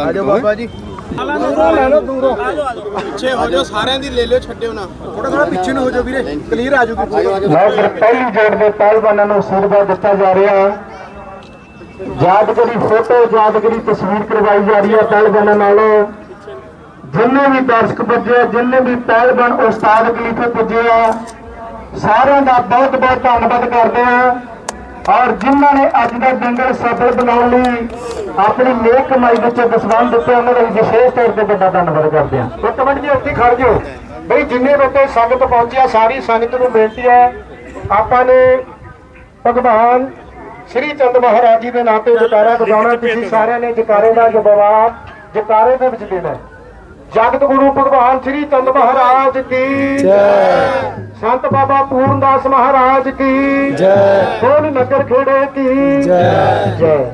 ਆਜੋ ਬਾਬਾ ਜੀ। ਪਿੱਛੇ ਹੋ ਜਾਓ ਸਾਰਿਆਂ ਦੀ ਲੈ ਲਿਓ ਛੱਡਿਓ ਨਾ। ਥੋੜਾ ਥੋੜਾ ਪਿੱਛੇ ਨੂੰ ਹੋ ਜਾਓ ਵੀਰੇ। ਕਲੀਅਰ ਆ ਜਾਊਗੀ ਲਓ ਫਿਰ ਪਹਿਲੀ ਜੋੜ ਦੇ ਪਹਿਲਵਾਨਾਂ ਨੂੰ ਅਸ਼ੀਰਵਾਦ ਦਿੱਤਾ ਜਾ ਰਿਹਾ। ਹੈ ਯਾਦਗਾਰੀ ਫੋਟੋ ਯਾਦਗਾਰੀ ਤਸਵੀਰ ਕਰਵਾਈ ਜਾ ਰਹੀ ਹੈ ਪਹਿਲਵਾਨਾਂ ਨਾਲ। ਜਿੰਨੇ ਵੀ ਦਰਸ਼ਕ ਪੁੱਜੇ ਜਿੰਨੇ ਵੀ ਪਹਿਲਵਾਨ ਉਸਤਾਦ ਕਲੀਫੇ ਪੁੱਜੇ ਆ ਸਾਰਿਆਂ ਦਾ ਬਹੁਤ ਬਹੁਤ ਧੰਨਵਾਦ ਕਰਦੇ ਆ। ਔਰ ਜਿਨ੍ਹਾਂ ਨੇ ਅੱਜ ਦਾ ਦੰਗਲ ਸਫਲ ਬਣਾਉਣ ਲਈ ਆਪਣੀ ਨੇਕ ਕਮਾਈ ਵਿੱਚ ਦਸਵੰਦ ਦਿੱਤੇ, ਉਹਨਾਂ ਦਾ ਵਿਸ਼ੇਸ਼ ਤੌਰ ਤੇ ਵੱਡਾ ਧੰਨਵਾਦ ਕਰਦੇ ਹਾਂ। ਇੱਕ ਮਿੰਟ ਜੀ, ਉੱਥੇ ਖੜ ਜਾਓ। ਬਈ, ਜਿੰਨੇ ਬੰਦੇ ਸੰਗਤ ਪਹੁੰਚਿਆ ਸਾਰੀ ਸੰਗਤ ਨੂੰ ਬੇਨਤੀ ਹੈ, ਆਪਾਂ ਨੇ ਭਗਵਾਨ ਸ੍ਰੀ ਚੰਦ ਮਹਾਰਾਜ ਜੀ ਦੇ ਨਾਂ ਤੇ ਜਕਾਰਾ ਬਜਾਉਣਾ ਤੁਸੀਂ ਸਾਰਿਆਂ ਨੇ ਜਕਾਰੇ ਦਾ ਜਵਾਬ ਜਕਾਰੇ ਦੇ ਵਿੱਚ ਦੇਣਾ ਜਗਤ ਗੁਰੂ ਭਗਵਾਨ ਸ੍ਰੀ ਚੰਦ ਮਹਾਰਾਜ ਕੀ ਜੈ। ਸੰਤ ਬਾਬਾ ਪੂਰਨਦਾਸ ਮਹਾਰਾਜ ਕੀ ਜੈ। ਸੋਨ ਨਗਰ ਖੇੜੇ ਕੀ ਜੈ। ਜੈ।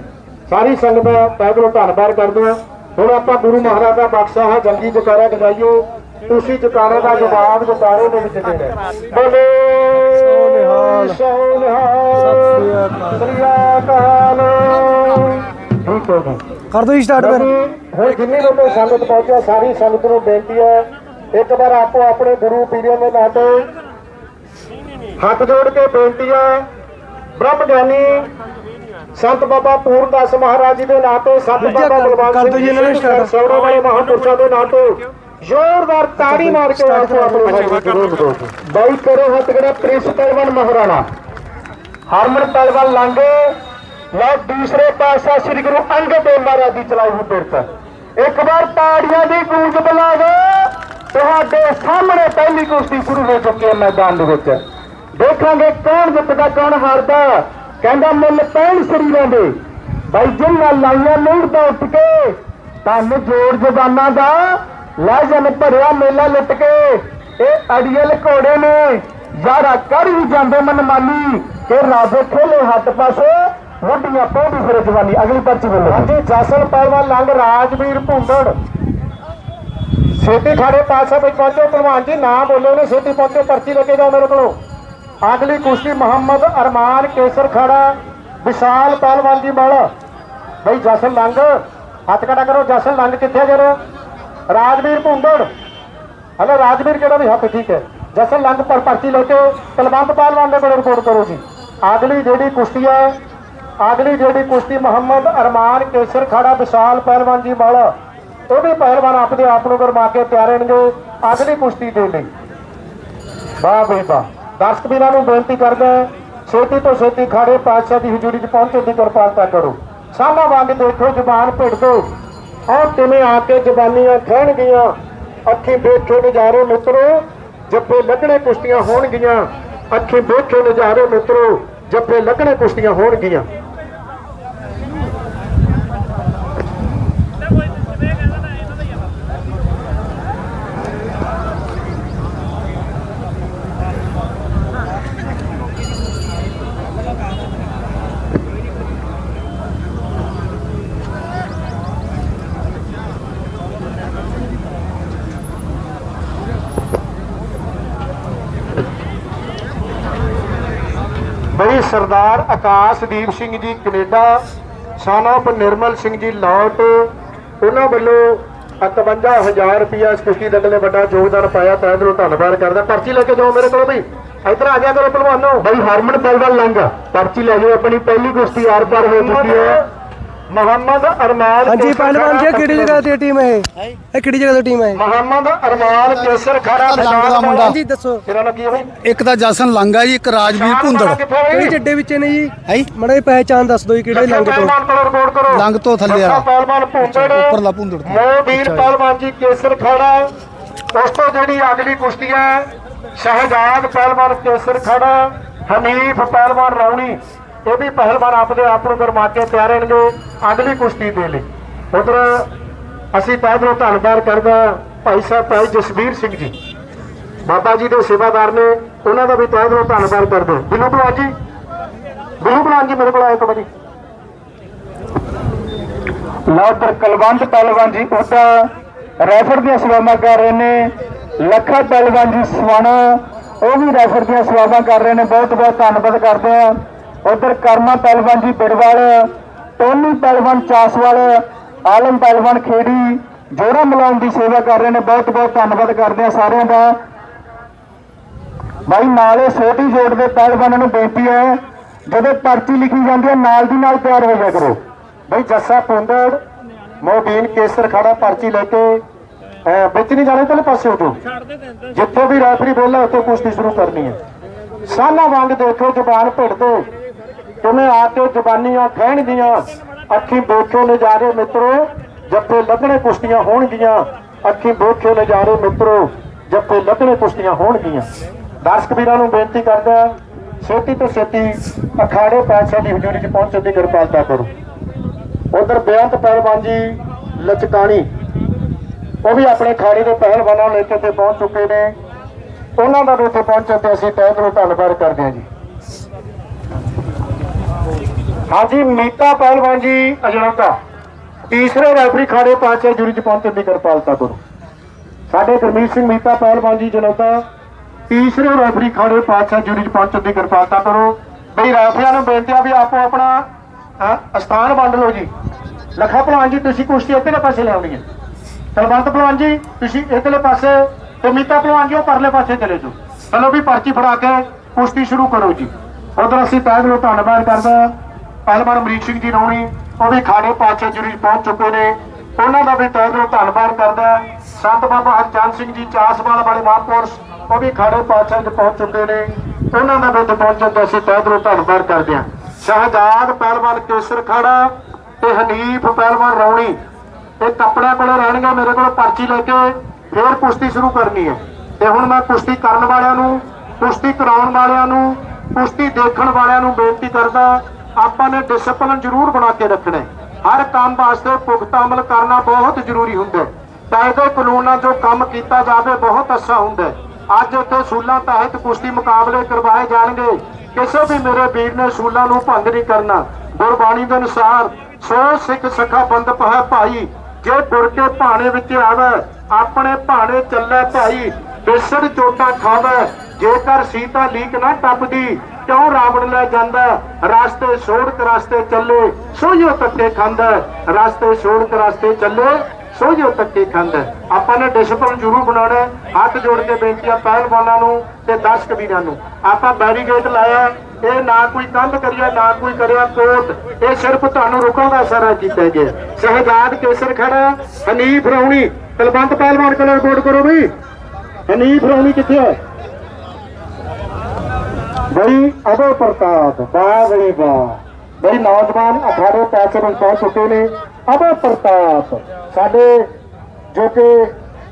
ਸਾਰੀ ਸੰਗਤ ਦਾ ਤਹਿ ਧੰਨਵਾਦ ਕਰਦੇ ਹਾਂ। ਹੁਣ ਆਪਾਂ ਗੁਰੂ ਮਹਾਰਾਜ ਦਾ ਬਖਸ਼ਾ ਹੈ ਜੰਗੀ ਜਕਾਰਾ ਗਜਾਈਓ ਤੁਸੀਂ ਜਕਾਰੇ ਦਾ ਜਵਾਬ ਜਕਾਰੇ ਦੇ ਵਿੱਚ ਦੇਣਾ। ਬੋਲੇ ਸੋਨਿਹਾਲ। ਸੋਨਿਹਾਲ। ਸ੍ਰੀ ਅਕਾਲ। ਠੀਕ ਹੋ ਗਿਆ ਕਰ ਦੋ ਸਟਾਰਟ ਫਿਰ। ਹੁਣ ਜਿੰਨੇ ਲੋਕ ਸੰਗਤ ਪਹੁੰਚਿਆ ਸਾਰੀ ਸੰਗਤ ਨੂੰ ਬੇਨਤੀ ਹੈ ਇੱਕ ਵਾਰ ਆਪੋ ਆਪਣੇ ਗੁਰੂ ਪੀਰਾਂ ਦੇ ਨਾਂ ਤੇ ਹੱਥ ਜੋੜ ਕੇ ਬੇਨਤੀ ਹੈ ਬ੍ਰਹਮ ਗਿਆਨੀ ਸੰਤ ਬਾਬਾ ਪੂਰਨਦਾਸ ਮਹਾਰਾਜ ਜੀ ਦੇ ਨਾਂ ਤੇ ਸੰਤ ਜੀ, ਬਾਬਾ ਬਲਵੰਤ ਸਿੰਘ ਜੀ ਇਹਨਾਂ ਨੂੰ ਜੀ। ਸੌੜੇ ਵਾਲੇ ਮਹਾਂਪੁਰਸ਼ਾਂ ਦੇ ਨਾਂ ਤੇ ਜ਼ੋਰਦਾਰ ਤਾੜੀ ਮਾਰ ਕੇ ਆਪੋ ਆਪਣੇ ਬਾਈ ਕਰੋ ਹੱਥ ਕਿਹੜਾ ਪ੍ਰਿੰਸ ਪਹਿਲਵਾਨ ਮਹਾਰਾਣਾ? ਹਰਮਨ ਪਹਿਲਵਾਨ ਲਾਂਗੇ ਲਓ, ਦੂਸਰੇ ਪਾਸਾ ਸ੍ਰੀ ਗੁਰੂ ਅੰਗਦ ਦੇਵ ਮਹਾਰਾਜ ਦੀ ਚਲਾਈ ਹੋਈ ਬਿਰਤ ਇੱਕ ਵਾਰ ਤਾੜੀਆਂ ਦੀ ਗੂੰਜ ਬੁਲਾਵੇ ਤੁਹਾਡੇ ਸਾਹਮਣੇ ਪਹਿਲੀ ਕੁਸ਼ਤੀ ਸ਼ੁਰੂ ਹੋ ਚੁੱਕੀ ਹੈ ਮੈਦਾਨ ਦੇ ਵਿੱਚ। ਦੇਖਾਂਗੇ ਕੌਣ ਜਿੱਤਦਾ, ਕੌਣ ਹਾਰਦਾ। ਕਹਿੰਦਾ, ਮੁੱਲ ਪੈਣ ਸਰੀਰਾਂ ਦੇ। ਬਾਈ, ਜਿੰਨਾਂ ਲਾਈਆਂ ਲੋੜ ਤੋਂ ਉੱਠ ਕੇ ਤਨ ਜੋੜ ਜਵਾਨਾਂ ਦਾ ਲੈ ਜਨ ਭਰਿਆ ਮੇਲਾ ਲੁੱਟ ਕੇ। ਇਹ ਅੜੀਅਲ ਘੋੜੇ ਨੇ। ਯਾਰਾ ਕਰ ਹੀ ਜਾਂਦੇ ਮਨਮਾਨੀ ਕਿ ਰਾਜੇ ਖੇਲੇ ਹੱਥ ਪਾਸੇ। ਵੱਡੀਆਂ ਪੌੜੀ ਫਿਰ ਜਵਾਨੀ, ਅਗਲੀ ਪਰਚੀ ਬੋਲੋ। ਹਾਂਜੀ, ਜਸਲ ਪਹਿਲਵਾਨ ਲੰਗ ਰਾਜਵੀਰ ਭੁੰਦੜ। ਛੇਤੀ ਖੜੇ ਪਾਸੇ ਵਿੱਚ ਪਹੁੰਚੋ ਪਹਿਲਵਾਨ ਜੀ, ਨਾ ਬੋਲੋ ਨੇ ਛੇਤੀ ਪਹੁੰਚੋ, ਪਰਚੀ ਲੈ ਕੇ ਜਾਓ ਮੇਰੇ ਕੋਲੋਂ। ਅਗਲੀ ਕੁਸ਼ਤੀ ਮੁਹੰਮਦ ਅਰਮਾਨ ਕੇਸਰ ਖੜਾ, ਵਿਸ਼ਾਲ ਪਹਿਲਵਾਨ ਜੀ ਮਲ। ਬਈ ਜਸਲ ਲੰਗ ਹੱਥ ਖੜਾ ਕਰੋ, ਜਸਲ ਲੰਗ ਕਿੱਥੇ ਜਰੋ? ਰਾਜਵੀਰ ਭੁੰਦੜ। ਹਲੋ, ਰਾਜਵੀਰ ਕਿਹੜਾ ਵੀ ਹੱਥ ਠੀਕ ਹੈ? ਜਸਲ ਲੰਗ ਪਰ ਪਰਚੀ ਲੈ ਕੇ, ਤਲਵੰਤ ਪਹਿਲਵਾਨ ਦੇ ਕੋਲ ਰਿਪੋਰਟ ਕਰੋ ਜੀ। ਅਗਲੀ ਜਿਹੜੀ ਕੁਸ਼ਤੀ ਹੈ ਅਗਲੀ ਜਿਹੜੀ ਕੁਸ਼ਤੀ ਮੁਹੰਮਦ ਅਰਮਾਨ ਕੇਸਰ ਖੜਾ ਵਿਸ਼ਾਲ ਪਹਿਲਵਾਨ ਜੀ ਮਲ ਉਹ ਵੀ ਪਹਿਲਵਾਨ ਆਪਦੇ ਆਪ ਨੂੰ ਗਰਮਾ ਕੇ ਤਿਆਰੇ ਅਗਲੀ ਕੁਸ਼ਤੀ ਦੇ ਲਈ। ਵਾਹ ਬਈ ਵਾਹ। ਦਰਸ਼ਕ ਵੀਰਾਂ ਨੂੰ ਬੇਨਤੀ ਕਰਦਾ ਛੇਤੀ ਤੋਂ ਛੇਤੀ ਖਾੜੇ ਪਾਤਸ਼ਾਹ ਦੀ ਹਜ਼ੂਰੀ 'ਚ ਪਹੁੰਚਣ ਦੀ ਕਿਰਪਾਲਤਾ ਕਰੋ। ਸਾਹਮਣਾ ਵਾਂਗ ਦੇਖੋ, ਜ਼ੁਬਾਨ ਭਿੜ ਦੋ। ਆਹ ਕਿਵੇਂ ਆ ਕੇ ਜ਼ਬਾਨੀਆਂ ਖਹਿਣਗੀਆਂ? ਅੱਖੀ ਵੇਖੋ ਨਜ਼ਾਰੇ ਮਿੱਤਰੋ, ਜੱਫੇ ਲੱਗਣੇ ਕੁਸ਼ਤੀਆਂ ਹੋਣਗੀਆਂ। ਅੱਖੀ ਵੇਖੋ ਨਜ਼ਾਰੇ ਮਿੱਤਰੋ, ਜੱਫੇ ਲੱਗਣੇ ਕੁਸ਼ਤੀਆਂ ਹੋਣਗੀਆਂ ਬਈ Sardar Akashdeep Singh ji Canada son of Nirmal Singh ji ਲਾਟ ਉਹਨਾਂ ਵੱਲੋਂ 51000 ਰੁਪਇਆ ਇਸ ਕੁਸ਼ਤੀ ਦੇ ਲਈ ਵੱਡਾ ਯੋਗਦਾਨ ਪਾਇਆ, ਤਾਂ ਦਿਲੋਂ ਧੰਨਵਾਦ ਕਰਦਾ। ਪਰਚੀ ਲੈ ਕੇ ਜਾਓ ਮੇਰੇ ਕੋਲ ਬਈ। ਇੱਧਰ ਆ ਜਾ ਕਰੋ ਪਹਿਲਵਾਨੋ। ਬਈ ਹਰਮਨ, ਪਹਿਲਵਾਨ ਲੰਗ ਪਰਚੀ ਲੈ ਜਾਓ, ਆਪਣੀ ਪਹਿਲੀ ਕੁਸ਼ਤੀ ਆਰ ਪਾਰ ਹੋ ਚੁੱਕੀ ਹੈ। ਮੁਹੰਮਦ ਅਰਮਾਨ ਹਾਂਜੀ ਪਹਿਲਵਾਨ ਜੀ ਇਹ ਕਿਹੜੀ ਜਗ੍ਹਾ ਤੇ ਟੀਮ ਹੈ ਇਹ? ਇਹ ਕਿਹੜੀ ਜਗ੍ਹਾ ਤੋਂ ਟੀਮ ਹੈ ਮੁਹੰਮਦ ਅਰਮਾਨ ਕੇਸਰ ਦਾ ਮੁੰਡਾ। ਹਾਂਜੀ ਦੱਸੋ। ਤੇਰਾ ਨਾਂ ਕੀ ਹੈ ਬਈ ਇੱਕ ਤਾਂ ਜਸਨ ਲਾਂਗਾ ਜੀ ਇੱਕ ਰਾਜਵੀਰ ਭੁੰਦੜ। ਕਿਹੜੀ ਚੱਡੇ ਵਿੱਚ ਨੇ ਜੀ? ਹੈ? ਮੜੇ ਪਹਿਚਾਨ ਦੱਸ ਦਿਓ ਜੀ ਕਿਹੜੇ ਲੰਗ ਤੋਂ। ਲੰਗ ਤੋਂ ਥੱਲੇ ਆ ਪਹਿਲਵਾਨ ਭੁੰਦੜ। ਉੱਪਰਲਾ ਭੁੰਦੜ ਤੋਂ। ਮੋਹਬੀਰ ਪਹਿਲਵਾਨ ਜੀ ਕੇਸਰ ਖੜਾ ਉਸ ਤੋਂ ਜਿਹੜੀ ਅਗਲੀ ਕੁਸ਼ਤੀ ਹੈ ਸ਼ਹਿਜਾਦ ਪਹਿਲਵਾਨ ਕੇਸਰ ਖੜਾ ਹਨੀਫ ਪਹਿਲਵਾਨ ਰੌਣੀ। ਇਹ ਵੀ ਪਹਿਲਵਾਨ ਆਪਦੇ ਆਪ ਨੂੰ ਗਰਮਾ ਕੇ ਤਿਆਰੇ ਨੇ ਅਗਲੀ ਕੁਸ਼ਤੀ ਦੇ ਲਈ। ਉਧਰ ਅਸੀਂ ਤਹਿ ਦਿਲੋਂ ਧੰਨਵਾਦ ਕਰਦਾ ਭਾਈ ਸਾਹਿਬ, ਭਾਈ ਜਸਵੀਰ ਸਿੰਘ ਜੀ। ਬਾਬਾ ਜੀ ਦੇ ਸੇਵਾਦਾਰ ਨੇ, ਉਹਨਾਂ ਦਾ ਵੀ ਤਹਿ ਦਿਲੋਂ ਧੰਨਵਾਦ ਕਰਦੇ ਬਿਲੂ ਭਲਵਾਨ ਜੀ। ਬਿਲੂ ਭਲਵਾਨ ਜੀ, ਮੇਰੇ ਕੋਲ ਆਏ ਇੱਕ ਵਾਰੀ। ਲੌਦਰ ਕਲਵੰਤ ਪਹਿਲਵਾਨ ਜੀ ਉਹਦਾ ਰੈਫਰ ਦੀਆਂ ਸੇਵਾਵਾਂ ਕਰ ਰਹੇ ਨੇ। ਲੱਖਾ ਪਹਿਲਵਾਨ ਜੀ, ਸਵਾਣਾ, ਉਹ ਵੀ ਰੈਫਰ ਦੀਆਂ ਸੇਵਾਵਾਂ ਕਰ ਰਹੇ ਨੇ। ਬਹੁਤ ਬਹੁਤ ਧੰਨਵਾਦ ਕਰਦੇ ਆ ਉਧਰ ਕਰਮਾ ਪਹਿਲਵਾਨ ਜੀ ਬਿੜਵਾਲ ਟੋਨੀ ਪਹਿਲਵਾਨ ਚਾਸਵਾਲ ਆਲਮ ਪਹਿਲਵਾਨ ਖੇੜੀ ਜੋੜਾ ਮਿਲਾਉਣ ਦੀ ਸੇਵਾ ਕਰ ਰਹੇ ਨੇ। ਬਹੁਤ ਬਹੁਤ ਧੰਨਵਾਦ ਕਰਦੇ ਆ ਸਾਰਿਆਂ ਦਾ। ਬਾਈ ਨਾਲੇ ਛੋਟੀ ਜੋੜ ਦੇ ਪਹਿਲਵਾਨਾਂ ਨੂੰ ਬੇਨਤੀ ਹੈ ਜਦੋਂ ਪਰਚੀ ਲਿਖੀ ਜਾਂਦੀ ਹੈ ਨਾਲ ਦੀ ਨਾਲ ਤਿਆਰ ਹੋ ਜਾ ਕਰੋ। ਬਈ ਜੱਸਾ ਪੁੰਦੜ ਮੋਬੀਨ ਕੇਸਰ ਖੜਾ ਪਰਚੀ ਲੈ ਕੇ ਅਹ, ਵਿੱਚ ਨਹੀਂ ਜਾਣਾ ਤੇਲੇ ਪਾਸੇ ਉਠੋ ਜਿੱਥੋਂ ਵੀ ਰੈਫਰੀ ਬੋਲੇ ਉੱਥੋਂ ਕੁਸ਼ਤੀ ਸ਼ੁਰੂ ਕਰਨੀ ਹੈ। ਸਾਨਾ ਵਾਂਗ ਦੇਖੋ ਜ਼ਬਾਨ ਭਿੜਦੇ। ਕਿਵੇਂ ਆ ਕੇ ਜ਼ਬਾਨੀਆਂ ਖਹਿਣਗੀਆਂ ਅੱਖੀ ਬੋਖੋ ਨਜ਼ਾਰੇ ਮਿੱਤਰੋ, ਜੱਫੇ ਲੱਗਣੇ ਕੁਸ਼ਤੀਆਂ ਹੋਣਗੀਆਂ। ਅੱਖੀ ਬੋਖੋ ਨਜ਼ਾਰੇ ਮਿੱਤਰੋ, ਜੱਫੇ ਲੱਗਣੇ ਕੁਸ਼ਤੀਆਂ ਹੋਣਗੀਆਂ। ਦਰਸ਼ਕ ਵੀਰਾਂ ਨੂੰ ਬੇਨਤੀ ਕਰਦਾ ਛੇਤੀ ਤੋਂ ਛੇਤੀ ਅਖਾੜੇ ਪਾਤਸ਼ਾਹ ਦੀ ਹਜ਼ੂਰੀ 'ਚ ਪਹੁੰਚਣ ਦੀ ਕਿਰਪਾਲਤਾ ਕਰੋ। ਉਧਰ ਬੇਅੰਤ ਪਹਿਲਵਾਨ ਜੀ, ਲਚਕਾਣੀ, ਉਹ ਵੀ ਆਪਣੇ ਖਾੜੇ ਦੇ ਪਹਿਲਵਾਨਾਂ ਨੂੰ ਲੈ ਕੇ ਤੇ ਪਹੁੰਚ ਚੁੱਕੇ ਨੇ। ਉਹਨਾਂ ਦਾ ਵੀ ਉੱਥੇ ਪਹੁੰਚਣ ਤੇ ਅਸੀਂ ਤਹਿ ਦਿਲੋਂ ਧੰਨਵਾਦ ਕਰਦੇ ਹਾਂ ਜੀ। ਹਾਂਜੀ ਮੀਤਾ ਪਹਿਲਵਾਨ ਜੀ ਅਜਨਤਾ। ਤੀਸਰੇ ਰੈਫਰੀ ਖਾੜੇ ਪਾਸੇ ਜੁਰੀ ਚ ਪਹੁੰਚਣ ਦੀ ਕਿਰਪਾਲਤਾ ਕਰੋ ਸਾਡੇ ਗੁਰਮੀਤ ਸਿੰਘ ਮੀਤਾ ਪਹਿਲਵਾਨ ਜੀ ਜਨਤਾ ਤੀਸਰੇ ਰੈਫਰੀ ਖਾੜੇ ਪਾਸੇ ਜੁਰੀ ਚ ਪਹੁੰਚਣ ਦੀ ਕਿਰਪਾਲਤਾ ਕਰੋ ਬਈ ਰੈਫਰੀਆਂ ਨੂੰ ਬੇਨਤੀ ਆ ਵੀ ਆਪੋ ਆਪਣਾ ਅ, ਸਥਾਨ ਵੰਡ ਲਓ ਜੀ। ਲਖਾ ਭਲਵਾਨ ਜੀ ਤੁਸੀਂ ਕੁਸ਼ਤੀ ਇੱਧਰਲੇ ਪਾਸੇ ਲਿਆਉਣੀ ਹੈ। ਤਲਵੰਤ ਭਲਵਾਨ ਜੀ ਤੁਸੀਂ ਇਧਰਲੇ ਪਾਸੇ ਤੇ ਮੀਤਾ ਭਲਵਾਨ ਜੀ ਉਹ ਪਰਲੇ ਪਾਸੇ ਚਲੇ ਜਾਓ। ਚਲੋ ਵੀ ਪਰਚੀ ਫੜਾ ਕੇ ਕੁਸ਼ਤੀ ਸ਼ੁਰੂ ਕਰੋ ਜੀ। ਉਧਰ ਅਸੀਂ ਤਹਿ ਦਿਲੋਂ ਧੰਨਵਾਦ ਕਰਦਾ ਪਹਿਲਵਾਨ ਅਮਰੀਕ ਸਿੰਘ ਜੀ ਰੋਣੀ ਉਹ ਵੀ ਖਾੜੇ ਪਾਸੇ ਜੁਰੀ ਪਹੁੰਚ ਚੁੱਕੇ ਨੇ। ਉਹਨਾਂ ਦਾ ਵੀ ਤਹਿ ਦਿਲੋਂ ਧੰਨਵਾਦ ਕਰਦਾ ਸੰਤ ਬਾਬਾ ਹਰਚੰਦ ਸਿੰਘ ਜੀ ਚਾਸਵਾਲ ਵਾਲੇ ਮਹਾਂਪੁਰਸ਼ ਉਹ ਵੀ ਖਾੜੇ ਪਾਤਸ਼ਾਹ ਚ ਪਹੁੰਚ ਚੁੱਕੇ ਨੇ। ਉਹਨਾਂ ਦਾ ਵੀ ਪਹੁੰਚਣ ਤੇ ਅਸੀਂ ਤਹਿ ਦਿਲੋਂ ਧੰਨਵਾਦ ਕਰਦੇ ਹਾਂ। ਸ਼ਹਜ਼ਾਦ ਪਹਿਲਵਾਨ ਕੇਸਰ ਖਾੜਾ ਤੇ ਹਨੀਫ ਪਹਿਲਵਾਨ ਰੌਣੀ, ਇਹ ਕੱਪੜਿਆਂ ਕੋਲ ਰਹਿਣਗੇ, ਮੇਰੇ ਕੋਲ ਪਰਚੀ ਲੈ ਕੇ ਫੇਰ ਕੁਸ਼ਤੀ ਸ਼ੁਰੂ ਕਰਨੀ ਹੈ। ਤੇ ਹੁਣ ਮੈਂ ਕੁਸ਼ਤੀ ਕਰਨ ਵਾਲਿਆਂ ਨੂੰ, ਕੁਸ਼ਤੀ ਕਰਾਉਣ ਵਾਲਿਆਂ ਨੂੰ, ਕੁਸ਼ਤੀ ਦੇਖਣ ਵਾਲਿਆਂ ਨੂੰ ਬੇਨਤੀ ਕਰਦਾ ਆਪਾਂ ਨੇ ਡਿਸਪਲਿਨ ਜ਼ਰੂਰ ਬਣਾ ਕੇ ਰੱਖਣਾ ਹੈ। ਹਰ ਕੰਮ ਵਾਸਤੇ ਪੁਖਤਾ ਅਮਲ ਕਰਨਾ ਬਹੁਤ ਜ਼ਰੂਰੀ ਹੁੰਦਾ ਹੈ। ਕਾਇਦੇ ਕਾਨੂੰਨਾਂ ਜੋ ਕੰਮ ਕੀਤਾ ਜਾਵੇ, ਬਹੁਤ ਅੱਛਾ ਹੁੰਦਾ ਅੱਜ ਉੱਥੇ ਸੂਲਾਂ ਤਹਿਤ ਕੁਸ਼ਤੀ ਮੁਕਾਬਲੇ ਕਰਵਾਏ ਜਾਣਗੇ। ਕਿਸੇ ਵੀ ਮੇਰੇ ਵੀਰ ਨੇ ਸੂਲਾਂ ਨੂੰ ਭੰਗ ਨਹੀਂ ਕਰਨਾ। ਗੁਰਬਾਣੀ ਦੇ ਅਨੁਸਾਰ, ਸੋ ਸਿੱਖ ਸਖਾ ਬੰਦਪ ਹੈ ਭਾਈ, ਜੇ ਗੁਰ ਭਾਣੇ ਵਿੱਚ ਆਵੇ, ਆਪਣੇ ਭਾਣੇ ਚੱਲੇ ਭਾਈ, ਬਿਸੜ ਚੋਟਾ ਖਾਵੇ। ਜੇਕਰ ਸੀਤਾ ਲੀਕ ਨਾ ਟੱਪਦੀ, ਕਿਉਂ ਰਾਵਣ ਲੈ ਜਾਂਦਾ? ਰਾਸਤੇ ਸੋੜਕ ਰਾਸਤੇ ਚੱਲੇ ਸੋਈਓ ਤੱਕੇ ਖਾਂਦਾ ਰਾਸਤੇ ਸੋੜਕ ਰਾਸਤੇ ਚੱਲੇ ਸੋਈਓ ਤੱਕੇ ਖਾਂਦਾ ਆਪਾਂ ਨੇ ਡਿਸਪਲਿਨ ਜ਼ਰੂਰ ਬਣਾਉਣਾ ਹੱਥ ਜੋੜ ਕੇ ਬੇਨਤੀ ਆ ਪਹਿਲਵਾਨਾਂ ਨੂੰ ਤੇ ਦਰਸ਼ਕ ਵੀਰਾਂ ਨੂੰ। ਆਪਾਂ ਬੈਰੀਗੇਟ ਲਾਇਆ ਇਹ ਨਾ ਕੋਈ ਕੰਧ ਕਰਿਆ, ਨਾ ਕੋਈ ਕਰਿਆ ਕੋਟ। ਇਹ ਸਿਰਫ ਤੁਹਾਨੂੰ ਰੁਕਣ ਦਾ ਇਸ਼ਾਰਾ ਕੀਤਾ ਗਿਆ ਸ਼ਹਿਜ਼ਾਦ ਕੇਸਰ ਖੜਾ ਹਨੀਫ ਰੌਣੀ। ਤਲਵੰਤ ਪਹਿਲਵਾਨ ਕੋਲ ਰਿਪੋਰਟ ਕਰੋ ਬਈ। ਹਨੀਫ ਰੌਣੀ ਕਿੱਥੇ ਹੈ? ਬੜੀ ਅਬੇ ਪ੍ਰਤਾਪ ਵਾਹ ਬੜੀ ਵਾਹ ਬੜੀ ਨੌਜਵਾਨ ਅਖਾੜੇ ਪਾਸੇ ਨੂੰ ਪਹੁੰਚ ਚੁੱਕੇ ਨੇ। ਅਬੇ ਪ੍ਰਤਾਪ, ਸਾਡੇ ਜੋ ਕਿ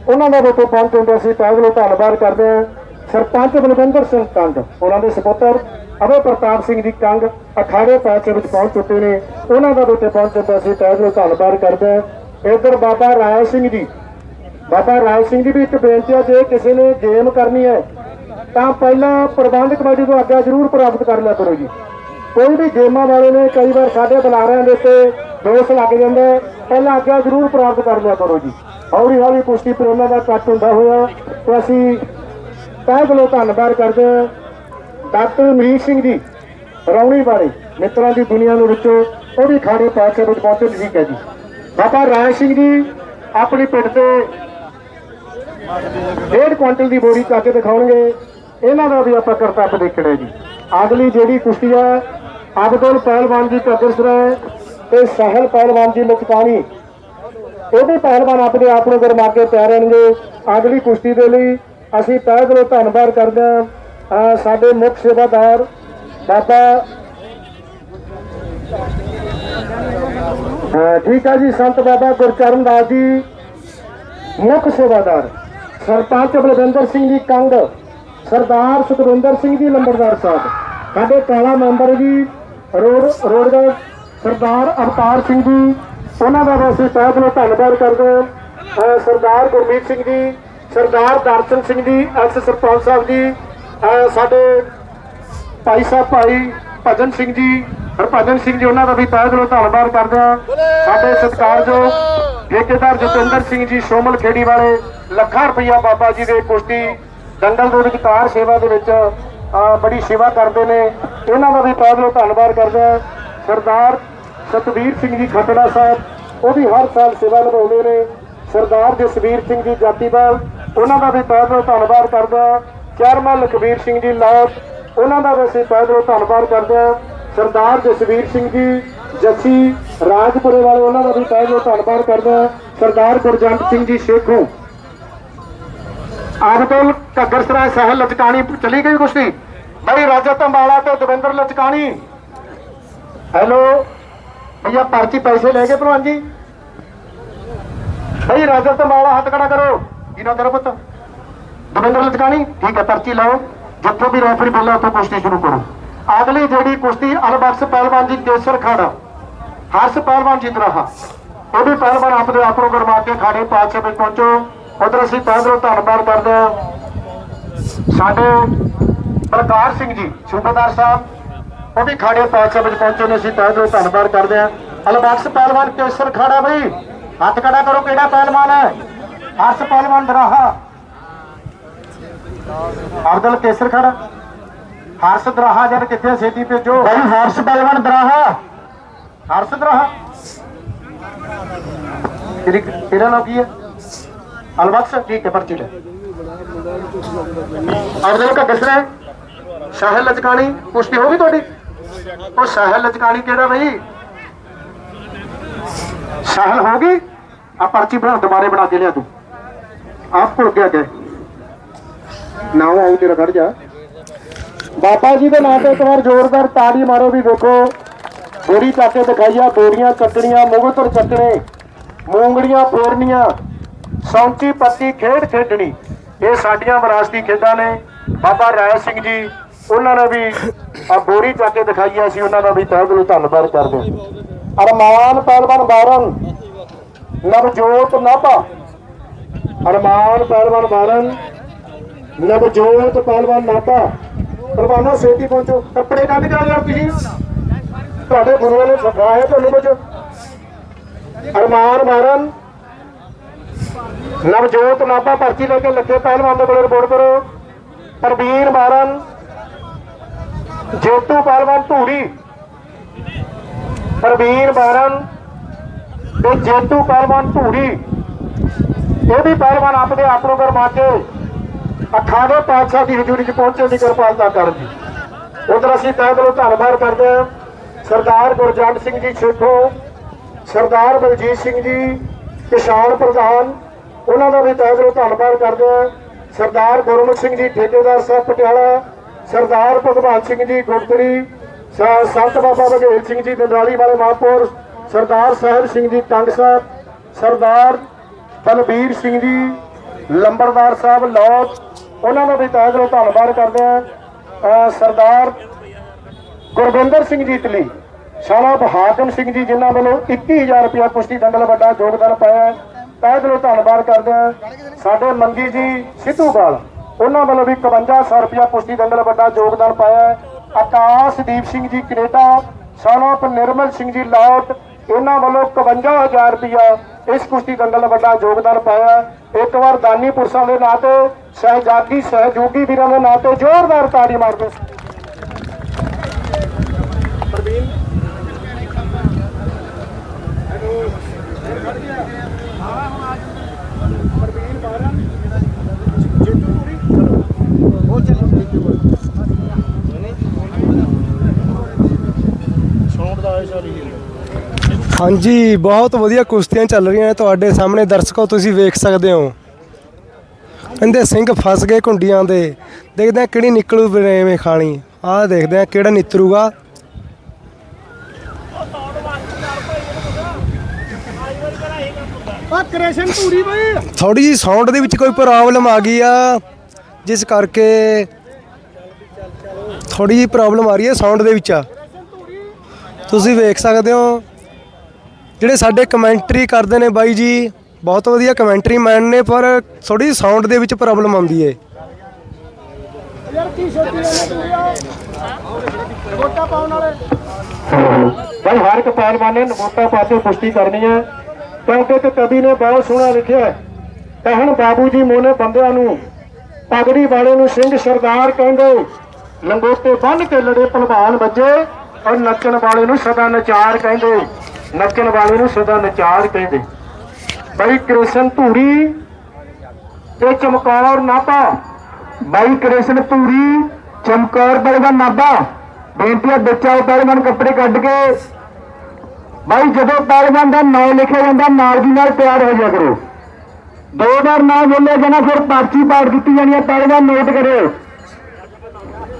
ਉਹਨਾਂ ਦਾ ਵਿੱਚ ਪਹੁੰਚ ਦੇ ਅਸੀਂ ਤਹਿ ਦਿਲੋਂ ਧੰਨਵਾਦ ਕਰਦੇ ਹਾਂ। ਸਰਪੰਚ ਬਲਵਿੰਦਰ ਸਿੰਘ ਕੰਗ, ਉਹਨਾਂ ਦੇ ਸਪੁੱਤਰ। ਅਬੇ ਪ੍ਰਤਾਪ ਸਿੰਘ ਦੀ ਕੰਗ ਅਖਾੜੇ ਪਾਸੇ ਵਿੱਚ ਪਹੁੰਚ ਚੁੱਕੇ ਨੇ। ਉਹਨਾਂ ਦਾ ਵਿੱਚ ਪਹੁੰਚ ਦੇ ਸੀ, ਤਾਂ ਦਿਲੋਂ ਧੰਨਵਾਦ ਕਰਦੇ ਹਾਂ। ਇਧਰ ਬਾਬਾ ਰਾਏ ਸਿੰਘ ਜੀ ਬਾਬਾ ਰਾਏ ਸਿੰਘ ਜੀ ਵੀ ਇੱਕ ਬੇਨਤੀ ਹੈ, ਜੇ ਕਿਸੇ ਨੇ ਗੇਮ ਕਰਨੀ ਹੈ ਤਾਂ ਪਹਿਲਾਂ ਪ੍ਰਬੰਧਕ ਕਮੇਟੀ ਤੋਂ ਆਗਿਆ ਜ਼ਰੂਰ ਪ੍ਰਾਪਤ ਕਰ ਲਿਆ ਕਰੋ ਜੀ। ਕੋਈ ਵੀ ਗੇਮਾਂ ਵਾਲੇ ਨੇ ਕਈ ਵਾਰ ਸਾਡੇ ਬੁਲਾਰਿਆਂ ਦੇ ਉੱਤੇ ਦੋਸ਼ ਲੱਗ ਜਾਂਦਾ ਪਹਿਲਾਂ ਆਗਿਆ ਜ਼ਰੂਰ ਪ੍ਰਾਪਤ ਕਰ ਲਿਆ ਕਰੋ ਜੀ। ਹੌਲੀ ਹੌਲੀ ਕੁਸ਼ਤੀ ਪ੍ਰੇਮੀਆਂ ਦਾ ਕੱਟ ਹੁੰਦਾ ਹੋਇਆ। ਤੇ ਅਸੀਂ ਤਹਿ ਦਿਲੋਂ ਧੰਨਵਾਦ ਕਰਦੇ ਹਾਂ ਡਾਕਟਰ ਅਮਰੀਕ ਸਿੰਘ ਜੀ ਰੌਣੀ ਬਾਰੇ, ਮਿੱਤਰਾਂ ਦੀ ਦੁਨੀਆ ਨੂੰ ਵਿੱਚੋਂ ਉਹ ਵੀ ਖਾੜੇ ਪਾਸੇ ਵਿੱਚ ਪਹੁੰਚੇ ਠੀਕ ਹੈ ਜੀ। ਬਾਬਾ ਰਾਜ ਸਿੰਘ ਜੀ ਆਪਣੀ ਪਿੰਡ ਤੇ ਡੇਢ ਕੁਇੰਟਲ ਦੀ ਬੋਰੀ ਚੱਕ ਦਿਖਾਉਣਗੇ। ਇਹਨਾਂ ਦਾ ਵੀ ਆਪਾਂ ਕਰਤੱਵ ਦੇਖਣਾ ਹੈ ਜੀ। ਅਗਲੀ ਜਿਹੜੀ ਕੁਸ਼ਤੀ ਹੈ ਅਬਦੁਲ ਪਹਿਲਵਾਨ ਜੀ ਕਦਰਸਰਾ ਤੇ ਸਹਿਲ ਪਹਿਲਵਾਨ ਜੀ ਲਚਕਾਣੀ। ਉਹਦੇ ਪਹਿਲਵਾਨ ਆਪਣੇ ਆਪ ਨੂੰ ਗਰਮਾਕੇ ਪੈ ਰਹਿਣਗੇ। ਅਗਲੀ ਕੁਸ਼ਤੀ ਦੇ ਲਈ ਅਸੀਂ ਤਹਿ ਦਿਲੋਂ ਧੰਨਵਾਦ ਕਰਦੇ ਹਾਂ ਸਾਡੇ ਮੁੱਖ ਸੇਵਾਦਾਰ ਬਾਬਾ ਠੀਕ ਹੈ ਜੀ, ਸੰਤ ਬਾਬਾ ਗੁਰਚਰਨ ਦਾਸ ਜੀ, ਮੁੱਖ ਸੇਵਾਦਾਰ। ਸਰਪੰਚ ਬਲਵਿੰਦਰ ਸਿੰਘ ਜੀ, ਕੰਗ। ਸਰਦਾਰ ਸੁਖਵਿੰਦਰ ਸਿੰਘ ਜੀ, ਲੰਬੜਦਾਰ ਸਾਹਿਬ। ਸਾਡੇ ਕਾਲਾ ਮੈਂਬਰ ਜੀ, ਰੋਡ ਰੋਡ ਦਾ ਸਰਦਾਰ ਅਵਤਾਰ ਸਿੰਘ ਜੀ, ਉਹਨਾਂ ਦਾ ਵੀ ਅਸੀਂ ਤਹਿ ਦਿਲੋਂ ਧੰਨਵਾਦ ਕਰਦੇ ਹਾਂ। ਸਰਦਾਰ ਗੁਰਮੀਤ ਸਿੰਘ ਜੀ, ਸਰਦਾਰ ਦਰਸ਼ਨ ਸਿੰਘ ਜੀ, ਐਸ ਸਰਪੰਚ ਸਾਹਿਬ ਜੀ ਸਾਡੇ ਭਾਈ ਸਾਹਿਬ, ਭਾਈ ਭਜਨ ਸਿੰਘ ਜੀ, ਹਰਭਜਨ ਸਿੰਘ ਜੀ, ਉਹਨਾਂ ਦਾ ਵੀ ਤਹਿ ਦਿਲੋਂ ਧੰਨਵਾਦ ਕਰਦੇ ਹਾਂ। ਸਾਡੇ ਸਤਿਕਾਰਯੋਗ ਠੇਕੇਦਾਰ ਜਤਿੰਦਰ ਸਿੰਘ ਜੀ, ਸ਼ੋਮਲ ਖੇੜੀ ਵਾਲੇ ਲੱਖਾਂ ਰੁਪਈਆ ਬਾਬਾ ਜੀ ਦੇ ਕੁਸ਼ਤੀ ਜੰਗਲ ਦੇ ਵਿੱਚ ਕਾਰ ਸੇਵਾ ਦੇ ਵਿੱਚ ਬੜੀ ਸੇਵਾ ਕਰਦੇ ਨੇ। ਇਹਨਾਂ ਦਾ ਵੀ ਪਹਿਲੋਂ ਧੰਨਵਾਦ ਕਰਦੇ ਹਾਂ ਸਰਦਾਰ ਸਤਵੀਰ ਸਿੰਘ ਜੀ ਖੱਟੜਾ ਸਾਹਿਬ, ਉਹ ਵੀ ਹਰ ਸਾਲ ਸੇਵਾ ਨਿਭਾਉਂਦੇ ਨੇ। ਸਰਦਾਰ ਜਸਵੀਰ ਸਿੰਘ ਜੀ ਜਾਤੀਵਾਲ, ਉਹਨਾਂ ਦਾ ਵੀ ਤਹਿ ਦਿਲੋਂ ਧੰਨਵਾਦ ਕਰਦਾ ਚੇਅਰਮੈਨ ਲਖਬੀਰ ਸਿੰਘ ਜੀ ਲਾਟ ਉਹਨਾਂ ਦਾ ਵੀ ਅਸੀਂ ਤਹਿ ਦਿਲੋਂ ਧੰਨਵਾਦ ਕਰਦੇ ਹਾਂ ਸਰਦਾਰ ਜਸਵੀਰ ਸਿੰਘ ਜੀ, ਜੱਸੀ ਰਾਜਪੁਰੇ ਵਾਲੇ, ਉਹਨਾਂ ਦਾ ਵੀ ਪਹਿਲੋਂ ਧੰਨਵਾਦ ਕਰਦਾ ਸਰਦਾਰ ਗੁਰਜੰਟ ਸਿੰਘ ਜੀ ਸ਼ੇਖੋਂ ਆਦਤੁਲ ਘੱਗਰਸਰਾ ਸਹਿਲ ਲਚਕਾਣੀ ਚਲੀ ਗਈ ਕੁਸ਼ਤੀ ਬਈ ਰਾਜਾ ਤੰਬਾਲਾ ਤੇ ਦਵਿੰਦਰ ਲਚਕਾਣੀ। ਹੈਲੋ ਭਈਆ ਪਰਚੀ ਪੈਸੇ ਲੈ ਕੇ ਭਲਵਾਨ ਜੀ। ਬਈ ਰਾਜਾ ਤੰਬਾਲਾ ਹੱਥ ਖੜਾ ਕਰੋ। ਇਹਨਾਂ ਤੇਰਾ ਪੁੱਤ? ਦਵਿੰਦਰ ਲਚਕਾਣੀ, ਠੀਕ ਹੈ, ਪਰਚੀ ਲਓ। ਜਿੱਥੋਂ ਵੀ ਰੈਫਰੀ ਬੋਲਿਆ ਉੱਥੋਂ ਕੁਸ਼ਤੀ ਸ਼ੁਰੂ ਕਰੋ। ਅਗਲੀ ਜਿਹੜੀ ਕੁਸ਼ਤੀ ਅਲਬਖਸ਼ ਪਹਿਲਵਾਨ ਜੀ ਕੇਸਰ ਖਾੜਾ। ਹਰਸ਼ ਪਹਿਲਵਾਨ ਜਿੱਤ ਰਹਾ ਉਹ ਵੀ ਪਹਿਲਵਾਨ ਆਪਣੇ ਆਪ ਨੂੰ ਗਰਮਾ ਕੇ ਖਾੜੇ ਪਾਛੇ ਵਿੱਚ ਪਹੁੰਚੋ। ਉਧਰ ਅਸੀਂ ਪਹਿਲੋਂ ਧੰਨਵਾਦ ਕਰਦੇ ਹਾਂ। ਸਾਡੇ ਪ੍ਰਕਾਸ਼ ਸਿੰਘ ਜੀ ਸੂਬੇਦਾਰ ਸਾਹਿਬ ਉਹ ਵੀ ਖਾੜੇ ਪਾਛੇ ਵਿੱਚ ਪਹੁੰਚੇ ਨੇ ਅਸੀਂ ਪਹਿਲੋਂ ਧੰਨਵਾਦ ਕਰਦੇ ਹਾਂ। ਅਲਬਖਸ਼ ਪਹਿਲਵਾਨ ਕੇਸਰ ਖਾੜਾ ਬਈ ਹੱਥ ਖੜਾ ਕਰੋ ਕਿਹੜਾ ਪਹਿਲਵਾਨ ਹੈ? ਹਰਸ਼ ਪਹਿਲਵਾਨ ਦਰਾਹਾ। ਅਰਦਲ ਕੇਸਰ ਖੜਾ। ਹਰਸ਼ ਦਰਾਹਾ ਜਦ ਕਿੱਥੇ ਛੇਤੀ ਭੇਜੋ। ਬਈ ਹਰਸ਼ ਪਹਿਲਵਾਨ ਦਰਾਹਾ। ਹਰਸ਼ ਦਰਾਹਾ। ਤੇਰੀ ਤੇਰਾ ਨਾਮ ਕੀ ਹੈ? ਅਲਬਖਸ਼ ਠੀਕ ਹੈ ਪਰਚੀ ਲੈ। ਅਰਦਲ ਕਾ ਦਸਰਾ ਸਾਹਿਲ ਲਚਕਾਣੀ, ਪੁਸ਼ਟੀ ਹੋ ਗਈ ਉਹ ਸਾਹਿਲ ਲਚਕਾਣੀ ਕਿਹੜਾ ਬਈ? ਸਾਹਿਲ ਹੋ ਗਈ? ਆ ਪਰਚੀ ਬਣਾ ਦੁਬਾਰੇ ਬਣਾ ਕੇ ਲਿਆ ਤੂੰ। ਆਪ ਭੁੱਲ ਗਿਆ ਕਿ ਨਾ ਆਉ ਤੇਰਾ ਖੜ ਜਾ। ਬਾਬਾ ਜੀ ਦੇ ਨਾਂ ਤੇ ਇੱਕ ਵਾਰ ਜ਼ੋਰਦਾਰ ਤਾੜੀ ਮਾਰੋ ਵੀ ਵੇਖੋ ਬੋਰੀ ਚੱਕ ਕੇ ਦਿਖਾਈਆ, ਬੋਰੀਆਂ ਚੱਕਣੀਆਂ, ਮੁਗਤਰ ਚੱਕਣੇ। ਮੂੰਗੜੀਆਂ ਫੇਰਨੀਆਂ। ਸੌਂਚੀ ਪੱਤੀ ਖੇਡ ਖੇਡਣੀ। ਇਹ ਸਾਡੀਆਂ ਵਿਰਾਸਤੀ ਖੇਡਾਂ ਨੇ। ਬਾਬਾ ਰਾਏ ਸਿੰਘ ਜੀ, ਉਹਨਾਂ ਨੇ ਵੀ ਆ ਬੋਰੀ ਚੱਕ ਕੇ ਦਿਖਾਈ ਸੀ ਉਹਨਾਂ ਦਾ ਵੀ ਤਹਿ ਦਿਲੋਂ ਧੰਨਵਾਦ ਕਰਦੇ ਹਾਂ। ਅਰਮਾਨ ਪਹਿਲਵਾਨ ਬਾਰਨ, ਨਵਜੋਤ ਨਾਭਾ। ਅਰਮਾਨ ਪਹਿਲਵਾਨ ਬਾਰਨ, ਨਵਜੋਤ ਪਹਿਲਵਾਨ ਨਾਭਾ। ਪਹਿਲਵਾਨੋ ਛੇਤੀ ਪਹੁੰਚੋ। ਕੱਪੜੇ ਕੱਢ ਕੇ ਆ ਤੁਸੀਂ। ਤੁਹਾਡੇ ਗੁਰੂਆਂ ਨੇ ਸਿਖਾਇਆ ਤੁਹਾਨੂੰ ਕੁਝ ਅਰਮਾਨ ਮਾਰਨ ਨਵਜੋਤ ਨਾਭਾ ਪਰਚੀ ਲੈ ਕੇ ਲੱਗੇ ਪਹਿਲਵਾਨ ਦੇ ਕੋਲ ਰਿਪੋਰਟ ਕਰੋ। ਪ੍ਰਵੀਨ ਮਾਰਨ ਜੇਤੂ ਪਹਿਲਵਾਨ ਧੂਰੀ। ਪ੍ਰਵੀਨ ਮਾਰਨ ਤੇ ਜੇਤੂ ਪਹਿਲਵਾਨ ਧੂਰੀ। ਇਹ ਵੀ ਪਹਿਲਵਾਨ ਆਪਦੇ ਆਪ ਨੂੰ ਗਰਮਾ ਕੇ ਅਖਾੜੇ ਪਾਤਸ਼ਾਹ ਦੀ ਹਜ਼ੂਰੀ 'ਚ ਪਹੁੰਚਣ ਦੀ ਕਿਰਪਾਲਤਾ ਕਰਨ ਦੀ। ਉਧਰ ਅਸੀਂ ਤਹਿ ਦਿਲੋਂ ਧੰਨਵਾਦ ਕਰਦੇ ਹਾਂ। ਸਰਦਾਰ ਗੁਰਜੰਟ ਸਿੰਘ ਜੀ ਛੇਖੋ ਸਰਦਾਰ ਬਲਜੀਤ ਸਿੰਘ ਜੀ, ਕਿਸਾਨ ਪ੍ਰਧਾਨ ਉਹਨਾਂ ਦਾ ਵੀ ਤਹਿ ਦਿਲੋਂ ਧੰਨਵਾਦ ਕਰਦੇ ਹਾਂ। ਸਰਦਾਰ ਗੁਰਮੁਖ ਸਿੰਘ ਜੀ ਠੇਕੇਦਾਰ ਸਾਹਿਬ ਪਟਿਆਲਾ, ਸਰਦਾਰ ਭਗਵਾਨ ਸਿੰਘ ਜੀ ਗੁਰਦਰੀ ਸ- ਸੰਤ ਬਾਬਾ ਬਘੇਲ ਸਿੰਘ ਜੀ ਦੰਦਾਲੀ ਵਾਲੇ ਮਹਾਂਪੁਰ, ਸਰਦਾਰ ਸਾਹਿਬ ਸਿੰਘ ਜੀ ਟੰਗ ਸਾਹਿਬ, ਸਰਦਾਰ ਬਲਬੀਰ ਸਿੰਘ ਜੀ ਲੰਬਰਦਾਰ ਸਾਹਿਬ ਲੋਕ ਉਹਨਾਂ ਦਾ ਵੀ ਤਹਿ ਦਿਲੋਂ ਧੰਨਵਾਦ ਕਰਦੇ ਹਾਂ। ਸਰਦਾਰ ਗੁਰਵਿੰਦਰ ਸਿੰਘ ਜੀ ਤਲੀ, ਸ਼ਾਲਾ ਹਾਕਮ ਸਿੰਘ ਜੀ ਜਿਨ੍ਹਾਂ ਵੱਲੋਂ 21000 ਰੁਪਇਆ ਕੁਸ਼ਤੀ ਦੰਗਲ ਵੱਡਾ ਯੋਗਦਾਨ ਪਾਇਆ ਤਹਿ ਦਿਲੋਂ ਧੰਨਵਾਦ ਕਰਦੇ ਹਾਂ ਸਾਡੇ ਮੰਗੀ ਜੀ ਸਿੱਧੂਵਾਲ ਉਹਨਾਂ ਵੱਲੋਂ ਵੀ 5100 ਰੁਪਇਆ ਕੁਸ਼ਤੀ ਦੰਗਲ ਵੱਡਾ ਯੋਗਦਾਨ ਪਾਇਆ ਹੈ। ਆਕਾਸ਼ਦੀਪ ਸਿੰਘ ਜੀ ਕੈਨੇਡਾ ਸ਼ਾਲਾ ਨਿਰਮਲ ਸਿੰਘ ਜੀ ਲਾਟ ਇਹਨਾਂ ਵੱਲੋਂ 51000 ਰੁਪਇਆ ਇਸ ਕੁਸ਼ਤੀ ਦੰਗਲ ਵੱਡਾ ਯੋਗਦਾਨ ਪਾਇਆ ਇੱਕ ਵਾਰ ਦਾਨੀ ਪੁਰਸ਼ਾਂ ਦੇ ਨਾਂ ਤੇ, ਸਹਿਜਾਦੀ ਸਹਿਯੋਗੀ ਵੀਰਾਂ ਦੇ ਨਾਂ ਤੇ ਜ਼ੋਰਦਾਰ ਤਾੜੀ ਮਾਰ ਹਾਂਜੀ ਬਹੁਤ ਵਧੀਆ ਕੁਸ਼ਤੀਆਂ ਚੱਲ ਰਹੀਆਂ ਨੇ ਤੁਹਾਡੇ ਸਾਹਮਣੇ। ਦਰਸ਼ਕੋ ਤੁਸੀਂ ਵੇਖ ਸਕਦੇ ਹੋ। ਕਹਿੰਦੇ ਸਿੰਘ ਫਸ ਗਏ ਕੁੰਡੀਆਂ ਦੇ। ਦੇਖਦੇ ਆ ਕਿਹੜੀ ਨਿਕਲੂ ਬਰੇਵੇਂ ਖਾਣੀ। ਆਹ ਦੇਖਦੇ ਆ ਕਿਹੜਾ ਨਿਤਰੂਗਾ। ਆ ਕ੍ਰੇਸ਼ਨ ਧੂਰੀ ਬਈ ਥੋੜੀ ਜੀ ਸਾਊਂਡ ਦੇ ਵਿੱਚ ਕੋਈ ਪ੍ਰੋਬਲਮ ਆ ਗਈ ਆ। ਜਿਸ ਕਰਕੇ ਥੋੜੀ ਜੀ ਪ੍ਰੋਬਲਮ ਆ ਰਹੀ ਹੈ ਸਾਊਂਡ ਦੇ ਵਿੱਚ। ਤੁਸੀਂ ਵੇਖ ਸਕਦੇ ਹੋ। ਜਿਹੜੇ ਸਾਡੇ ਕਮੈਂਟਰੀ ਕਰਦੇ ਨੇ ਬਾਈ ਜੀ ਬਹੁਤ ਵਧੀਆ ਕਮੈਂਟਰੀ ਮੈਨ ਨੇ ਪਰ ਥੋੜੀ ਸਾਊਂਡ ਦੇ ਵਿੱਚ ਪ੍ਰੋਬਲਮ ਆਉਂਦੀ ਏ। ਯਾਰ ਕੀ ਛੋਟੀ ਵਾਲੇ ਧੂਰੀਆ ਵੋਟਾਂ ਪਾਉਣ ਵਾਲੇ। ਭਾਈ ਹਰ ਇੱਕ ਪਹਿਲਵਾਨ ਨੇ ਨਮੋਤਾ ਪਾ ਕੇ ਕੁਸ਼ਤੀ ਕਰਨੀ ਹੈ ਕਿਉਂਕਿ ਇੱਕ ਕਵੀ ਨੇ ਬਹੁਤ ਸੋਹਣਾ ਲਿਖਿਆ ਹੈ, ਕਹਿਣ ਬਾਬੂ ਜੀ ਮੋਨੇ ਬੰਦਿਆਂ ਨੂੰ ਪਗੜੀ ਵਾਲੇ ਨੂੰ ਸਿੰਘ ਸਰਦਾਰ ਕਹਿੰਦੇ ਲੰਗੋਟੇ ਬੰਨ ਕੇ ਲੜੇ ਭਲਵਾਨ ਵੱਜੇ ਔਰ ਨੱਚਣ ਵਾਲੇ ਨੂੰ ਸਦਾ ਨਚਾਰ ਕਹਿੰਦੇ। ਨੱਚਣ ਵਾਲੇ ਨੂੰ ਸਦਾ ਨਚਾਰ ਕਹਿੰਦੇ। ਬਾਈ ਕ੍ਰਿਸ਼ਨ ਧੂਰੀ ਤੇ ਚਮਕੌਰ ਨਾਭਾ। ਬਾਈ ਕ੍ਰਿਸ਼ਨ ਧੂਰੀ, ਚਮਕੌਰ ਬਲਵਾ ਨਾਭਾ। ਬੇਨਤੀ ਹੈ ਬੱਚਾ ਪਹਿਲਵਾਨ ਕੱਪੜੇ ਕੱਢ ਕੇ। ਬਾਈ ਜਦੋਂ ਪਹਿਲਵਾਨ ਦਾ ਨਾਮ ਲਿਖਿਆ ਜਾਂਦਾ, ਨਾਲ ਦੀ ਨਾਲ ਪਿਆਰ ਹੋ ਜਾ ਕਰੋ। ਦੋ ਵਾਰ ਨਾਮ ਬੋਲਿਆ ਜਾਣਾ, ਫਿਰ ਪਰਚੀ ਪਾੜ ਦਿੱਤੀ ਜਾਣੀ ਹੈ ਪਹਿਲਵਾਨ ਨੋਟ ਕਰਿਓ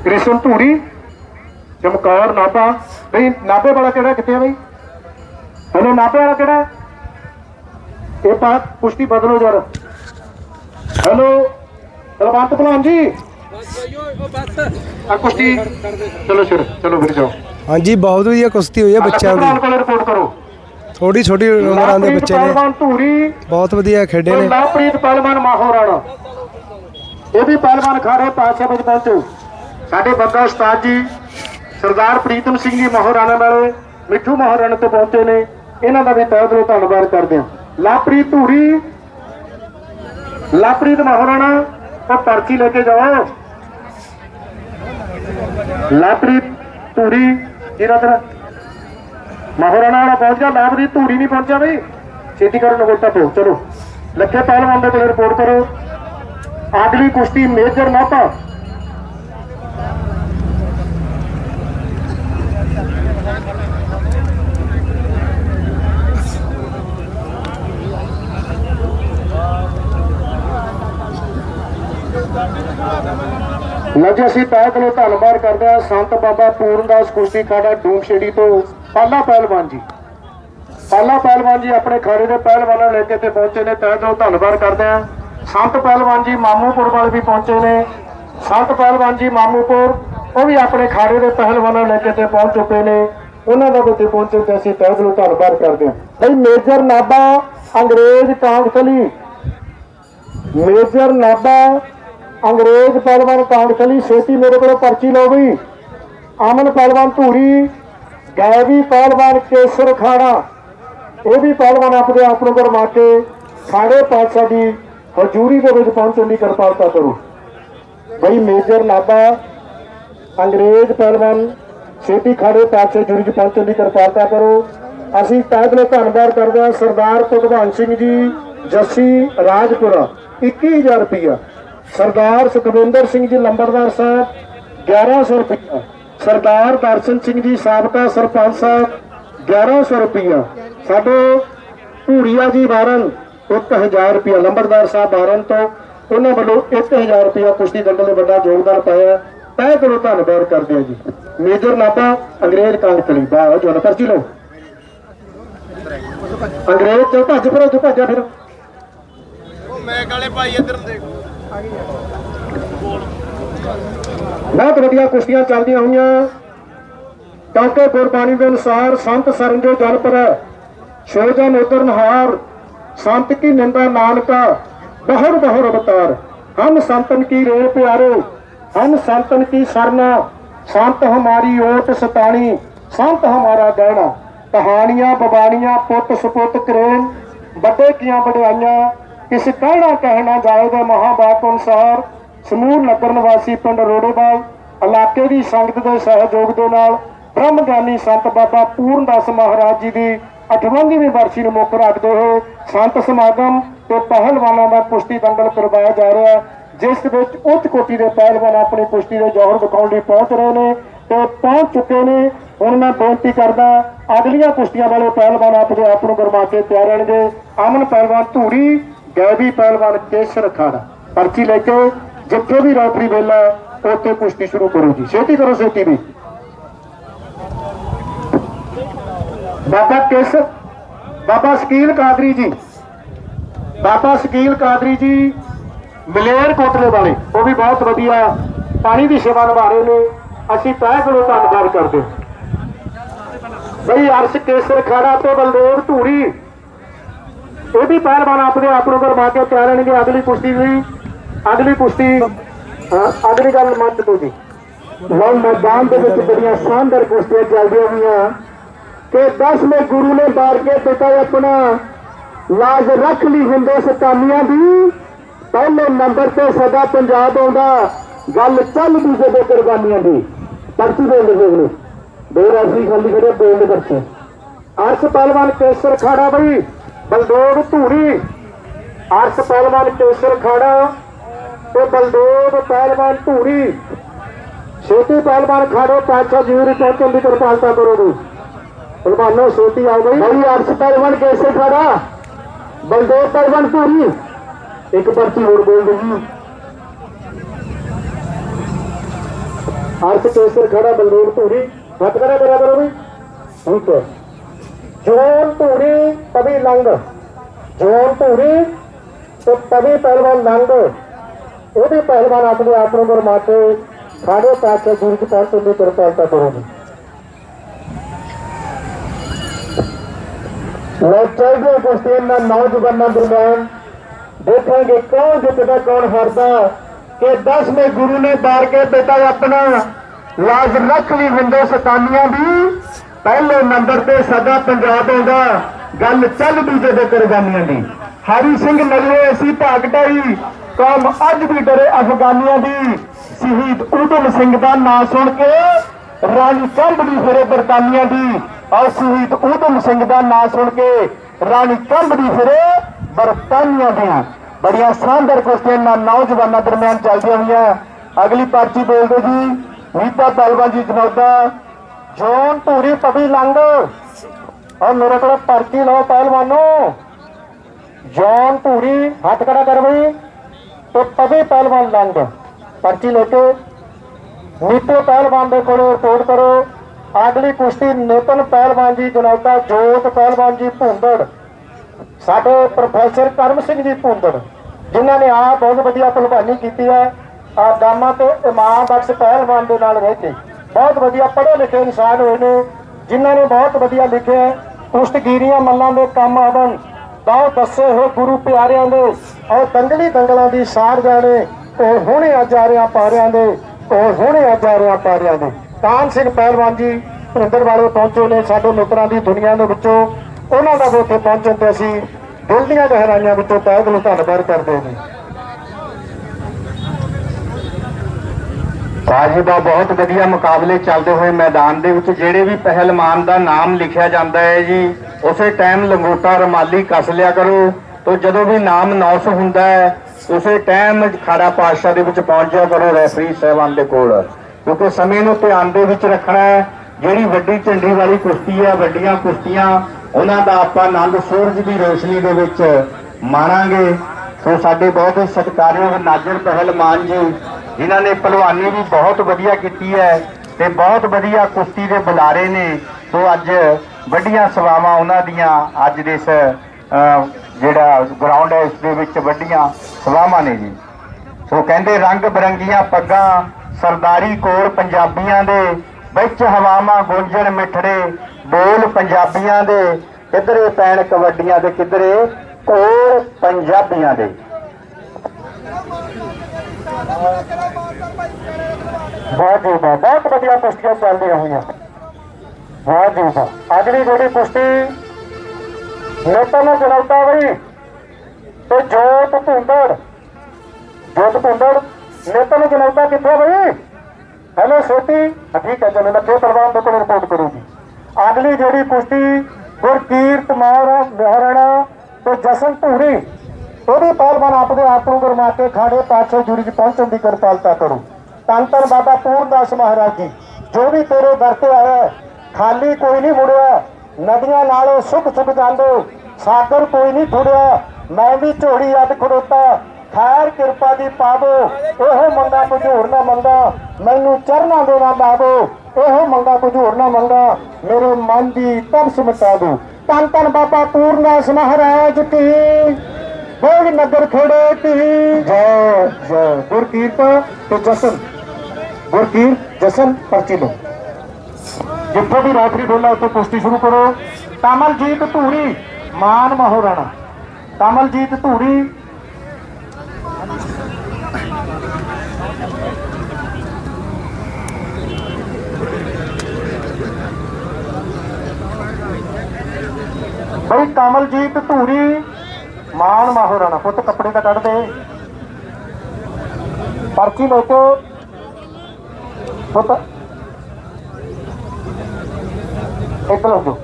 ਕ੍ਰਿਸ਼ਨ ਧੂਰੀ, ਚਮਕੌਰ ਨਾਭਾ। ਬਈ ਨਾਭੇ ਵਾਲਾ ਕਿਹੜਾ, ਕਿੱਥੇ ਆ ਬਈ? ਹਲੋ ਨਾਭੇ ਵਾਲਾ ਕਿਹੜਾ? ਇਹ ਪਾ ਪੁਸ਼ਟੀ ਬਦਲੋ ਜਰ। ਹੈਲੋ ਰਵੰਤ ਭਲਵਾਨ ਜੀ। ਆ ਕੁਸ਼ਤੀ। ਚਲੋ ਸਰ ਚਲੋ ਫਿਰ ਜਾਓ। ਹਾਂਜੀ ਬਹੁਤ ਵਧੀਆ ਕੁਸ਼ਤੀ ਹੋਈ ਹੈ ਬੱਚਿਆਂ ਦੀ। ਕੋਲ ਰਿਪੋਰਟ ਕਰੋ। ਥੋੜੀ ਛੋਟੀ ਉਮਰਾਂ ਦੇ ਬੱਚੇ ਨੇ। ਪਹਿਲਵਾਨ ਧੂਰੀ। ਬਹੁਤ ਵਧੀਆ ਖੇਡੇ ਨੇ। ਲਵਪ੍ਰੀਤ ਪਹਿਲਵਾਨ ਮਾਹੌਰਾਣਾ ਇਹ ਵੀ ਪਹਿਲਵਾਨ ਖਾਰੇ ਪਾਸੇ ਵਿੱਚ ਪਹੁੰਚੋ ਸਾਡੇ ਬੰਦਾ ਉਸਤਾਦ ਜੀ ਸਰਦਾਰ ਪ੍ਰੀਤਮ ਸਿੰਘ ਜੀ ਮਹਾਰਾਣਾ ਵਾਲੇ ਮਿੱਠੂ ਮਹਾਰਾਣਾ ਤੋਂ ਪਹੁੰਚੇ ਨੇ। ਇਹਨਾਂ ਦਾ ਵੀ ਤਹਿ ਦਿਲੋਂ ਧੰਨਵਾਦ ਕਰਦੇ ਹਾਂ। ਲਵਪ੍ਰੀਤ ਧੂਰੀ ਲਵਪ੍ਰੀਤ ਮਹਾਰਾਣਾ ਉਹ ਪਰਚੀ ਲੈ ਕੇ ਜਾਓ। ਲਵਪ੍ਰੀਤ ਧੂਰੀ ਜਿਹੜਾ ਤੇਰਾ ਮਹਾਰਾਣਾ ਵਾਲਾ ਪਹੁੰਚ ਗਿਆ। ਲਵਪ੍ਰੀਤ ਧੂਰੀ ਨਹੀਂ ਪਹੁੰਚਿਆ ਬਈ। ਛੇਤੀ ਕਰੋ ਨਗੋਟਾ ਪੋ ਚਲੋ। ਲੱਖੇ ਪਹਿਲਵਾਨ ਦੇ ਕੋਲ ਰਿਪੋਰਟ ਕਰੋ। ਅਗਲੀ ਕੁਸ਼ਤੀ ਮੇਜਰ ਨਾਪਾ ਲਓ ਜੀ, ਅਸੀਂ ਤਹਿ ਦਿਲੋਂ ਧੰਨਵਾਦ ਕਰਦੇ ਹਾਂ ਸੰਤ ਬਾਬਾ ਪੂਰਨਦਾਸ ਕੁਸ਼ਤੀ ਖਾੜਾ ਡੂਮਸ਼ੇੜੀ ਤੋਂ ਪਾਲਾ ਪਹਿਲਵਾਨ ਜੀ। ਪਾਲਾ ਪਹਿਲਵਾਨ ਜੀ ਆਪਣੇ ਖਾੜੇ ਦੇ ਪਹਿਲਵਾਨਾਂ ਲੈ ਕੇ ਤੇ ਪਹੁੰਚੇ ਨੇ, ਤਹਿ ਦਿਲੋਂ ਧੰਨਵਾਦ ਕਰਦੇ ਹਾਂ। ਸੰਤ ਪਹਿਲਵਾਨ ਜੀ ਮਾਮੂਪੁਰ ਵਾਲੇ ਵੀ ਪਹੁੰਚੇ ਨੇ। ਸੰਤ ਪਹਿਲਵਾਨ ਜੀ ਮਾਮੂਪੁਰ, ਉਹ ਵੀ ਆਪਣੇ ਖਾੜੇ ਦੇ ਪਹਿਲਵਾਨਾਂ ਲੈ ਕੇ ਤੇ ਪਹੁੰਚ ਚੁੱਕੇ ਨੇ। ਉਹਨਾਂ ਦਾ ਵੀ ਤੇ ਪਹੁੰਚੇ ਤੇ ਅਸੀਂ ਤਹਿ ਦਿਲੋਂ ਧੰਨਵਾਦ ਕਰਦੇ ਹਾਂ। ਭਾਈ ਮੇਜਰ ਨਾਭਾ ਅੰਗਰੇਜ਼ ਕਾਂਗਸਲੀ ਮੇਜਰ ਨਾਭਾ ਅੰਗਰੇਜ਼ ਪਹਿਲਵਾਨ ਕਾਂਗਸਲੀ ਛੇਤੀ ਮੇਰੇ ਕੋਲੋਂ ਪਰਚੀ ਲਓ ਗਈ ਅਮਨ ਪਹਿਲਵਾਨ ਧੂਰੀ, ਗੈਵੀ ਪਹਿਲਵਾਨ ਕੇਸਰ ਖਾਣਾ। ਇਹ ਵੀ ਪਹਿਲਵਾਨ ਆਪਣੇ ਆਪ ਨੂੰ ਗਰਮਾ ਕੇ ਖਾੜੇ ਪਾਤਸ਼ਾਹ ਦੀ ਹਜ਼ੂਰੀ ਦੇ ਵਿੱਚ ਪਹੁੰਚਣ ਦੀ ਕਿਰਪਾਲਤਾ ਕਰੋ। ਬਈ ਮੇਜਰ ਨਾਭਾ ਅੰਗਰੇਜ਼ ਪਹਿਲਵਾਨ, ਛੇਤੀ ਖੜੇ ਪਾਤਸ਼ਾਹ ਦੀ ਹਜ਼ੂਰੀ 'ਚ ਪਹੁੰਚਣ ਦੀ ਕਿਰਪਾਲਤਾ ਕਰੋ। ਅਸੀਂ ਤਹਿ ਦਿਲੋਂ ਧੰਨਵਾਦ ਕਰਦੇ ਹਾਂ ਸਰਦਾਰ ਭਗਵਾਨ ਸਿੰਘ ਜੀ, ਜੱਸੀ ਰਾਜਪੁਰਾ 21000 ਰੁਪਇਆ ਸਰਦਾਰ ਸੁਖਵਿੰਦਰ ਸਿੰਘ ਜੀ ਲੰਬੜਦਾਰ ਸਾਹਿਬ 1100 ਰੁਪਇਆ ਸਰਦਾਰ ਦਰਸ਼ਨ ਸਿੰਘ ਜੀ ਸਾਬਕਾ ਸਰਪੰਚ ਸਾਹਿਬ 1100 ਰੁਪਇਆ ਸਾਡੇ ਭੂਰੀਆ ਜੀ ਵਾਰਨ 1000 ਰੁਪਇਆ ਲੰਬੜਦਾਰ ਸਾਹਿਬ ਵਾਰਨ ਤੋਂ ਉਹਨਾਂ ਵੱਲੋਂ 1000 ਰੁਪਇਆ ਕੁਸ਼ਤੀ ਦੰਗਲ ਦੇ ਵੱਡਾ ਯੋਗਦਾਨ ਪਾਇਆ ਤਹਿ ਕਰੋ ਧੰਨਵਾਦ ਕਰਦੇ ਆ ਜੀ। ਮੇਜਰ ਨਾਪਾ ਅੰਗਰੇਜ਼ ਕਾਂਗਤਲੀ ਬਾਹਰ ਜੋ ਪਰਚੀ ਲਓ। ਅੰਗਰੇਜ਼ ਚੋਂ ਭੱਜ ਫਿਰ, ਉੱਥੇ ਭੱਜਿਆ ਫਿਰ। ਬਹੁਤ ਵਧੀਆ ਕੁਸ਼ਤੀਆਂ ਚੱਲਦੀਆਂ ਹੋਈਆਂ। ਕਿਉਂਕਿ ਗੁਰਬਾਣੀ ਦੇ ਅਨੁਸਾਰ ਸੰਤ ਸਰੰਜੋ ਜਲ ਪਰ ਸ਼ੋਜਨ ਉਦਰ ਨਹਾਰ, ਸੰਤ ਕੀ ਨਿੰਦਾ ਨਾਨਕਾ, ਬਹੁਰ ਬਹੁਰ ਅਵਤਾਰ। ਹਮ ਸੰਤਨ ਕੀ ਰੇ ਪਿਆਰੋ, ਹਮ ਸੰਤਨ ਕੀ ਸਰਨਾ, ਸੰਤ ਹਮਾਰੀ ਓਟ ਸਤਾਣੀ, ਸੰਤ ਹਮਾਰਾ ਗਹਿਣਾ। ਕਹਾਣੀਆਂ, ਬਬਾਣੀਆਂ, ਪੁੱਤ ਸੁਪੁੱਤ ਕਰੇਨ, ਵੱਡੇ ਕੀਆਂ ਵਡਿਆਈਆਂ ਇਸ ਕਹਿਣਾ ਕਹਿਣਾ ਜਾਏ ਦੇ ਮਹਾਬਾਪ ਅਨੁਸਾਰ ਸਮੂਹ ਨਗਰ ਨਿਵਾਸੀ ਪਿੰਡ ਰੋੜੇਵਾਲ ਇਲਾਕੇ ਦੀ ਸੰਗਤ ਦੇ ਸਹਿਯੋਗ ਦੇ ਨਾਲ ਬ੍ਰਹਮ ਗਿਆਨੀ ਸੰਤ ਬਾਬਾ ਪੂਰਨਦਾਸ ਮਹਾਰਾਜ ਜੀ ਦੀ 58ਵੀਂ ਵਰਸੀ ਨੂੰ ਮੁੱਖ ਰੱਖਦੇ ਹੋਏ ਸੰਤ ਸਮਾਗਮ ਤੇ ਪਹਿਲਵਾਨਾਂ ਦਾ ਕੁਸ਼ਤੀ ਦੰਗਲ ਕਰਵਾਇਆ ਜਾ ਰਿਹਾ ਹੈ, ਜਿਸ ਵਿੱਚ ਉੱਚ ਕੋਟੀ ਦੇ ਪਹਿਲਵਾਨ ਆਪਣੀ ਕੁਸ਼ਤੀ ਦੇ ਜੋਹਰ ਦਿਖਾਉਣ ਲਈ ਪਹੁੰਚ ਰਹੇ ਨੇ ਤੇ ਪਹੁੰਚ ਚੁੱਕੇ ਨੇ। ਹੁਣ ਮੈਂ ਬੇਨਤੀ ਕਰਦਾ ਅਗਲੀਆਂ ਕੁਸ਼ਤੀਆਂ ਵਾਲੇ ਪਹਿਲਵਾਨ ਆਪਣੇ ਆਪ ਨੂੰ ਗਰਮਾ ਕੇ ਤਿਆਰ ਰਹਿਣਗੇ। ਅਮਨ ਪਹਿਲਵਾਨ ਧੂਰੀ ਗੈਬੀ ਪਹਿਲਵਾਨ ਕੇਸਰ ਖਾੜਾ ਪਰਚੀ ਲੈ ਕੇ ਜਿੱਥੇ ਵੀ ਰੈਫਰੀ ਵੇਲਾ ਉੱਥੇ ਕੁਸ਼ਤੀ ਸ਼ੁਰੂ ਕਰੋ ਜੀ। ਛੇਤੀ ਕਰੋ, ਛੇਤੀ ਵੀ। ਬਾਬਾ ਕੇਸਰ, ਬਾਬਾ ਸਕੀਲ ਕਾਦਰੀ ਜੀ। ਬਾਬਾ ਸਕੀਲ ਕਾਦਰੀ ਜੀ, ਮਲੇਰ ਕੋਟਲੇ ਵਾਲੇ, ਉਹ ਵੀ ਬਹੁਤ ਵਧੀਆ। ਪਾਣੀ ਦੀ ਸੇਵਾ ਨਿਭਾ ਰਹੇ ਨੇ। ਅਸੀਂ ਤਹਿ ਦਿਲੋਂ ਧੰਨਵਾਦ ਕਰਦੇ ਬਈ ਅਰਸ਼ ਕੇਸਰ ਖਾੜਾ ਤੇ ਬਲਦੇਵ ਧੂਰੀ। ਇਹ ਵੀ ਪਹਿਲਵਾਨ ਆਪਣੇ ਆਪ ਨੂੰ ਕਰਵਾ ਕੇ ਤਿਆਰ ਰਹਿਣਗੇ ਅਗਲੀ ਕੁਸ਼ਤੀ ਲਈ ਅਗਲੀ ਕੁਸ਼ਤੀ ਅਗਲੀ ਗੱਲ ਮੰਨ ਤੋਂ ਜੀ। ਲਓ, ਮੈਦਾਨ ਦੇ ਵਿੱਚ ਬੜੀਆਂ ਸ਼ਾਨਦਾਰ ਕੁਸ਼ਤੀਆਂ ਚੱਲਦੀਆਂ ਹੋਈਆਂ ਕਿ ਦਸਵੇਂ ਗੁਰੂ ਨੇ ਬਾਰ ਕੇ ਪਿਤਾ ਆਪਣਾ ਲਾਜ ਰੱਖ ਲਈ ਹੁੰਦੇ ਸਤਾਨੀਆਂ ਦੀ। ਪਹਿਲੇ ਨੰਬਰ ਤੇ ਸਦਾ ਪੰਜਾਬ ਆਉਂਦਾ। ਗੱਲ ਚੱਲ ਚੱਲਦੀ ਜਦੋਂ ਕੁਰਬਾਨੀਆਂ ਦੀ। ਪਰਚੀ ਦੇ ਦੇ ਨੇ ਦੋ ਰਾਸ਼ੀ ਖਾਲੀ ਖੜੇ ਬੋਲਡ ਬੱਚੇ ਅਰਸ਼ ਪਹਿਲਵਾਨ ਕੇਸਰ ਖਾੜਾ ਬਈ। ਬਲਦੇਵ ਧੂਰੀ, ਅਰਸ਼ ਪਹਿਲਵਾਨ ਕੇਸਰ ਖਾੜਾ ਤੇ ਬਲਦੇਵ ਪਹਿਲਵਾਨ ਧੂਰੀ। ਛੇਤੀ ਪਹਿਲਵਾਨ ਖਾੜੇ ਪਾਛਾ ਜੂਰੀ ਪਹੁੰਚਣ ਦੀ ਕਿਰਪਾਲਤਾ ਕਰੋ ਜੀ ਪਹਿਲਵਾਨੋ, ਛੇਤੀ ਆਓ ਬਈ। ਬਈ, ਅਰਸ਼ ਪਹਿਲਵਾਨ ਕੇਸਰ ਖਾੜਾ, ਬਲਦੇਵ ਪਹਿਲਵਾਨ ਧੂਰੀ। ਇੱਕ ਪਰਚੀ ਹੋਰ ਬੋਲ ਦਿਓ ਅਰਸ਼ ਕੇਸਰ ਖੜਾ, ਬਲਦੇਵ ਧੂਰੀ। ਹੱਥ ਕਰਾ ਕਰਿਆ ਕਰੋ ਵੀ ਠੀਕ ਹੈ ਜੋਨ ਧੂਰੀ ਤਵੀ ਲੰਗ ਜੋਨ ਧੂਰੀ ਤੇ ਤਵੀ ਪਹਿਲਵਾਨ ਲੰਗ ਉਹਦੇ ਪਹਿਲਵਾਨ ਆਪਣੇ ਆਪ ਨੂੰ ਗਰਮਾ ਕੇ ਸਾਡੇ ਪਾਸੇ ਗੁਰੂ ਜੀ ਪਹੁੰਚਣ ਦੀ ਕਿਰਪਾਲਤਾ ਕਰੋ ਜੀ ਲੈ ਚੱਲਦੇ ਕੁਸ਼ਤੀ ਇਹਨਾਂ ਨੌਜਵਾਨਾਂ ਦਰਮਿਆਨ ਦੇਖਾਂਗੇ ਕੌਣ ਜਿੱਤਦਾ, ਕੌਣ ਹਾਰਦਾ। ਕਿ 10ਵੇਂ ਗੁਰੂ ਨੇ ਬਾਰ ਕੇ ਬੇਟਾ ਆਪਣਾ। ਲਾਜ ਰੱਖ ਵੀ ਹੁੰਦੇ ਸਤਾਨੀਆਂ ਦੀ। ਪਹਿਲੇ ਨੰਬਰ ਤੇ ਸਾਡਾ ਪੰਜਾਬ ਆਉਂਦਾ। ਗੱਲ ਚੱਲ ਦੂਜੇ ਦੇ ਕੁਰਬਾਨੀਆਂ ਦੀ। ਹਰੀ ਸਿੰਘ ਨਗਰੇ ਅਸੀਂ ਭਾਗ ਢਾਈ। ਕੌਮ ਅੱਜ ਵੀ ਡਰੇ ਅਫਗਾਨੀਆਂ ਦੀ। ਸ਼ਹੀਦ ਊਧਮ ਸਿੰਘ ਦਾ ਨਾਂ ਸੁਣ ਕੇ ਰਾਣੀ ਕੰਬ ਦੀ ਫਿਰੇ ਬਰਤਾਨੀਆਂ ਦੀ। ਔਰ ਸ਼ਹੀਦ ਊਧਮ ਸਿੰਘ ਦਾ ਨਾਂ ਸੁਣ ਕੇ ਰਾਣੀ ਕੰਧ ਦੀ ਫਿਰੇ ਬਰਤਾਨੀਆਂ ਦੀਆਂ ਬੜੀਆਂ ਸ਼ਾਨਦਾਰ ਕੁਸ਼ਤੀਆਂ ਨਾਲ ਨੌਜਵਾਨਾਂ ਦਰਮਿਆਨ ਚੱਲਦੀਆਂ ਹੋਈਆਂ। ਅਗਲੀ ਪਰਚੀ ਬੋਲਦੇ ਜੀ, ਨੀਤਾ ਪਹਿਲਵਾਨ ਜੀ ਜਨੌਦਾ। ਜੋਨ ਧੂਰੀ ਪਵੀ ਲੰਗ ਔਰ ਮੇਰੇ ਕੋਲ ਪਰਚੀ ਲਓ ਪਹਿਲਵਾਨੋ। ਜੌਨ ਧੂਰੀ, ਹੱਥ ਖੜਾ ਕਰ ਬਈ। ਤੇ ਪਵੀ ਪਹਿਲਵਾਨ ਲੰਗ ਪਰਚੀ ਲੈ ਕੇ। ਨੀਤੋ ਪਹਿਲਵਾਨ ਦੇ ਕੋਲ ਰਿਪੋਰਟ ਕਰੋ। ਅਗਲੀ ਕੁਸ਼ਤੀ ਨੇਤਨ ਪਹਿਲਵਾਨ ਜੀ, ਜਨੌਦਾ ਜੋਤ ਪਹਿਲਵਾਨ ਜੀ ਭੁੰਦੜ। ਸਾਡੇ ਪ੍ਰੋਫੈਸਰ ਕਰਮ ਸਿੰਘ ਜੀ ਭੁੰਦੜ, ਜਿਨ੍ਹਾਂ ਨੇ ਆ ਬਹੁਤ ਵਧੀਆ ਪਹਿਲਵਾਨੀ ਕੀਤੀ ਹੈ। ਆ ਦਾਮਾ ਤੇ ਇਮਾਮ ਬਖਸ਼ ਪਹਿਲਵਾਨ ਦੇ ਨਾਲ ਰਹਿ ਕੇ। ਬਹੁਤ ਵਧੀਆ ਪੜ੍ਹੇ ਲਿਖੇ ਇਨਸਾਨ ਹੋਏ ਨੇ, ਜਿਨ੍ਹਾਂ ਨੇ ਬਹੁਤ ਵਧੀਆ ਲਿਖਿਆ ਕੁਸ਼ਤਗੀਰੀਆਂ ਮੱਲਾਂ ਦੇ ਕੰਮ ਆਵਣ। ਬਹੁਤ ਦੱਸੇ ਹੋਏ ਗੁਰੂ ਪਿਆਰਿਆਂ ਦੇ ਔਰ ਦੰਗਲੀ ਦੰਗਲਾਂ ਦੀ ਸਾਰ ਜਾਣੇ, ਉਹ ਹੁਣੇ ਅੱਜ ਆ ਰਿਆਂ ਪਾਰਿਆਂ ਦੇ, ਉਹ ਹੁਣੇ ਅੱਜ ਆ ਰਿਆਂ ਪਾਰਿਆਂ ਦੇ। ਕਾਨ ਸਿੰਘ ਪਹਿਲਵਾਨ ਜੀ ਭਰਿੰਦਰ ਵਾਲੇ ਪਹੁੰਚੇ ਨੇ ਸਾਡੇ ਮਿੱਤਰਾਂ ਦੀ ਦੁਨੀਆ ਦੇ ਵਿੱਚੋਂ। ਉਹਨਾਂ ਦਾ ਉੱਥੇ ਪਹੁੰਚਣ ਤੇ ਅਸੀਂ ਦਿਲ ਦੀਆਂ ਗਹਿਰਾਈਆਂ ਵਿੱਚੋਂ ਤਹਿ ਦਿਲੋਂ ਧੰਨਵਾਦ ਕਰਦੇ ਹਾਂ। ਕਾਜੀ ਬਹੁਤ ਵਧੀਆ ਮੁਕਾਬਲੇ ਚੱਲਦੇ ਹੋਏ ਮੈਦਾਨ ਦੇ ਵਿੱਚ, ਜਿਹੜੇ ਵੀ ਪਹਿਲਵਾਨ ਦਾ ਨਾਮ ਲਿਖਿਆ ਜਾਂਦਾ ਹੈ ਜੀ, ਉਸੇ ਟਾਈਮ ਲੰਗੋਟਾ ਰਮਾਲੀ ਕੱਸ ਲਿਆ ਕਰੋ। ਤੋ ਜਦੋਂ ਵੀ ਨਾਮ ਨੌਸ ਹੁੰਦਾ ਹੈ, ਉਸੇ ਟਾਈਮ ਖਾੜਾ ਪਾਤਸ਼ਾਹ ਦੇ ਵਿੱਚ ਪਹੁੰਚ ਜਾ ਕਰੋ ਰੈਫਰੀ ਸਾਹਿਬਾਨ ਦੇ ਕੋਲ। ਕਿਉਂਕਿ ਸਮੇਂ ਨੂੰ ਧਿਆਨ ਦੇ ਵਿੱਚ ਰੱਖਣਾ ਹੈ, ਜਿਹੜੀ ਵੱਡੀ ਝੰਡੀ ਵਾਲੀ ਕੁਸ਼ਤੀ ਹੈ, ਵੱਡੀਆਂ ਕੁਸ਼ਤੀਆਂ, ਉਹਨਾਂ ਦਾ ਆਪਾਂ ਆਨੰਦ ਸੂਰਜ ਦੀ ਰੋਸ਼ਨੀ ਦੇ ਵਿੱਚ ਮਾਣਾਂਗੇ। ਸੋ ਸਾਡੇ ਬਹੁਤ ਹੀ ਸਤਿਕਾਰਯੋਗ ਨਾਜਰ ਪਹਿਲਵਾਨ ਜੀ ਜਿਨ੍ਹਾਂ ਨੇ ਪਹਿਲਵਾਨੀ ਵੀ ਬਹੁਤ ਵਧੀਆ ਕੀਤੀ ਹੈ ਤੇ ਬਹੁਤ ਵਧੀਆ ਕੁਸ਼ਤੀ ਦੇ ਬੁਲਾਰੇ ਨੇ। ਸੋ ਅੱਜ ਵੱਡੀਆਂ ਸਵਾਵਾਂ ਉਹਨਾਂ ਦੀਆਂ ਅੱਜ ਦੇ ਇਸ ਜਿਹੜਾ ਗਰਾਊਂਡ ਹੈ, ਇਸ ਦੇ ਵਿੱਚ ਵੱਡੀਆਂ ਸਵਾਵਾਂ ਨੇ ਜੀ। ਸੋ ਕਹਿੰਦੇ ਰੰਗ ਬਰੰਗੀਆਂ ਪੱਗਾਂ, ਸਰਦਾਰੀ ਕੋਲ ਪੰਜਾਬੀਆਂ ਦੇ, ਵਿੱਚ ਹਵਾਵਾਂ ਗੁੰਜਣ ਮਿੱਠੜੇ, ਬੋਲ ਪੰਜਾਬੀਆਂ ਦੇ, ਕਿਧਰੇ ਪੈਣ ਕਬੱਡੀਆਂ ਦੇ, ਕਿਧਰੇ ਕੋਲ ਪੰਜਾਬੀਆਂ ਦੇ। ਬਹੁਤ ਜੀ, ਬਹੁਤ ਵਧੀਆ ਕੁਸ਼ਤੀਆਂ ਚੱਲਦੀਆਂ ਹੋਈਆਂ। ਬਹੁਤ ਜੀ, ਬਹੁਤ। ਅਗਲੀ ਜਿਹੜੀ ਕੁਸ਼ਤੀ ਨੇਤਨ ਜਨੌਤਾ ਬਈ ਤੇ ਜੋਤ ਭੁੰਦੜ। ਜੋਤ ਭੁੰਦੜ ਨੇਤਨ ਜਨੌਤਾ ਕਿੱਥੇ ਬਈ? ਹੈਲੋ ਸੋਤੀ ਠੀਕ ਹੈ, ਚਲੋ ਲੱਗੇ ਪਰਵਾਨ ਦੇ ਕੋਲ ਰਿਪੋਰਟ ਕਰੂਗੀ। ਅਗਲੀ ਜਿਹੜੀ ਕੁਸ਼ਤੀ ਗੁਰਕੀਰਤ ਮੌਰ ਮਹਾਰਾਣਾ ਤੇ ਜਸਨ ਭੂਰੀ ਉਹ ਵੀ ਪਹਿਲਵਾਨ ਆਪਦੇ ਆਪ ਨੂੰ ਗੁਰਮਾ ਕੇ ਖਾੜੇ ਪਾਛੇ ਜੁੜੀ ਚ ਪਹੁੰਚਣ ਦੀ ਕਿਰਪਾਲਤਾ ਕਰੋ। ਧੰਨ ਧੰਨ ਬਾਬਾ ਪੂਰਨਦਾਸ ਮਹਾਰਾਜ ਜੀ, ਜੋ ਵੀ ਤੇਰੇ ਦਰ ਤੇ ਆਇਆ ਖਾਲੀ ਕੋਈ ਨਹੀਂ ਮੁੜਿਆ। ਨਦੀਆਂ ਨਾਲੋਂ ਸੁੱਖ ਸੁੱਖ ਜਾਂਦੇ ਸਾਗਰ ਕੋਈ ਨਹੀਂ ਥੁੜਿਆ ਮੈਂ ਵੀ ਝੋੜੀ ਅੱਡ ਖੜੋਤਾ, ਖੈਰ ਕਿਰਪਾ ਦੀ ਪਾਵੋ। ਇਹੋ ਮੰਗਾ ਕੁਝ ਹੋਰ ਨਾ ਮੰਗਾ, ਮੈਨੂੰ ਚਰਨਾਂ ਦੇ ਨਾਲ ਲਾਵੋ ਇਹੋ ਮੰਗਾ ਕੁਝ ਹੋਰ ਨਾ ਮੰਗਾ, ਮੇਰੇ ਮਨ ਦੀ ਤਰਸ ਮਿਟਾ ਦੋ। ਧੰਨ ਧੰਨ ਬਾਬਾ ਪੂਰਨਦਾਸ ਮਹਾਰਾਜ ਕੀ। ਬੋਲ ਨਗਰ ਖੜੇ ਕੀ ਜੈ ਜੈ। ਗੁਰਕੀਰਤ ਤੇ ਜਸਨ। ਗੁਰਕੀਰਤ, ਜਸਨ, ਪਰਚੀ ਲੋ ਜਿੱਥੋਂ ਵੀ ਰਾਤਰੀ ਡੋਲਾ ਉੱਥੇ ਕੁਸ਼ਤੀ ਸ਼ੁਰੂ ਕਰੋ ਕਮਲਜੀਤ ਧੂਰੀ, ਮਾਨ ਮਹੋਰਾਣਾ ਕਮਲਜੀਤ ਧੂਰੀ। ਬਈ ਕਮਲਜੀਤ ਧੂਰੀ। ਮਾਨ ਮਹੋਰਾਣਾ ਪੁੱਤ ਕੱਪੜੇ ਤਾਂ ਕੱਢ ਦੇ। ਪਰਚੀ ਲੈ ਕੇ ਪੁੱਤ। ਇੱਧਰ ਹੋ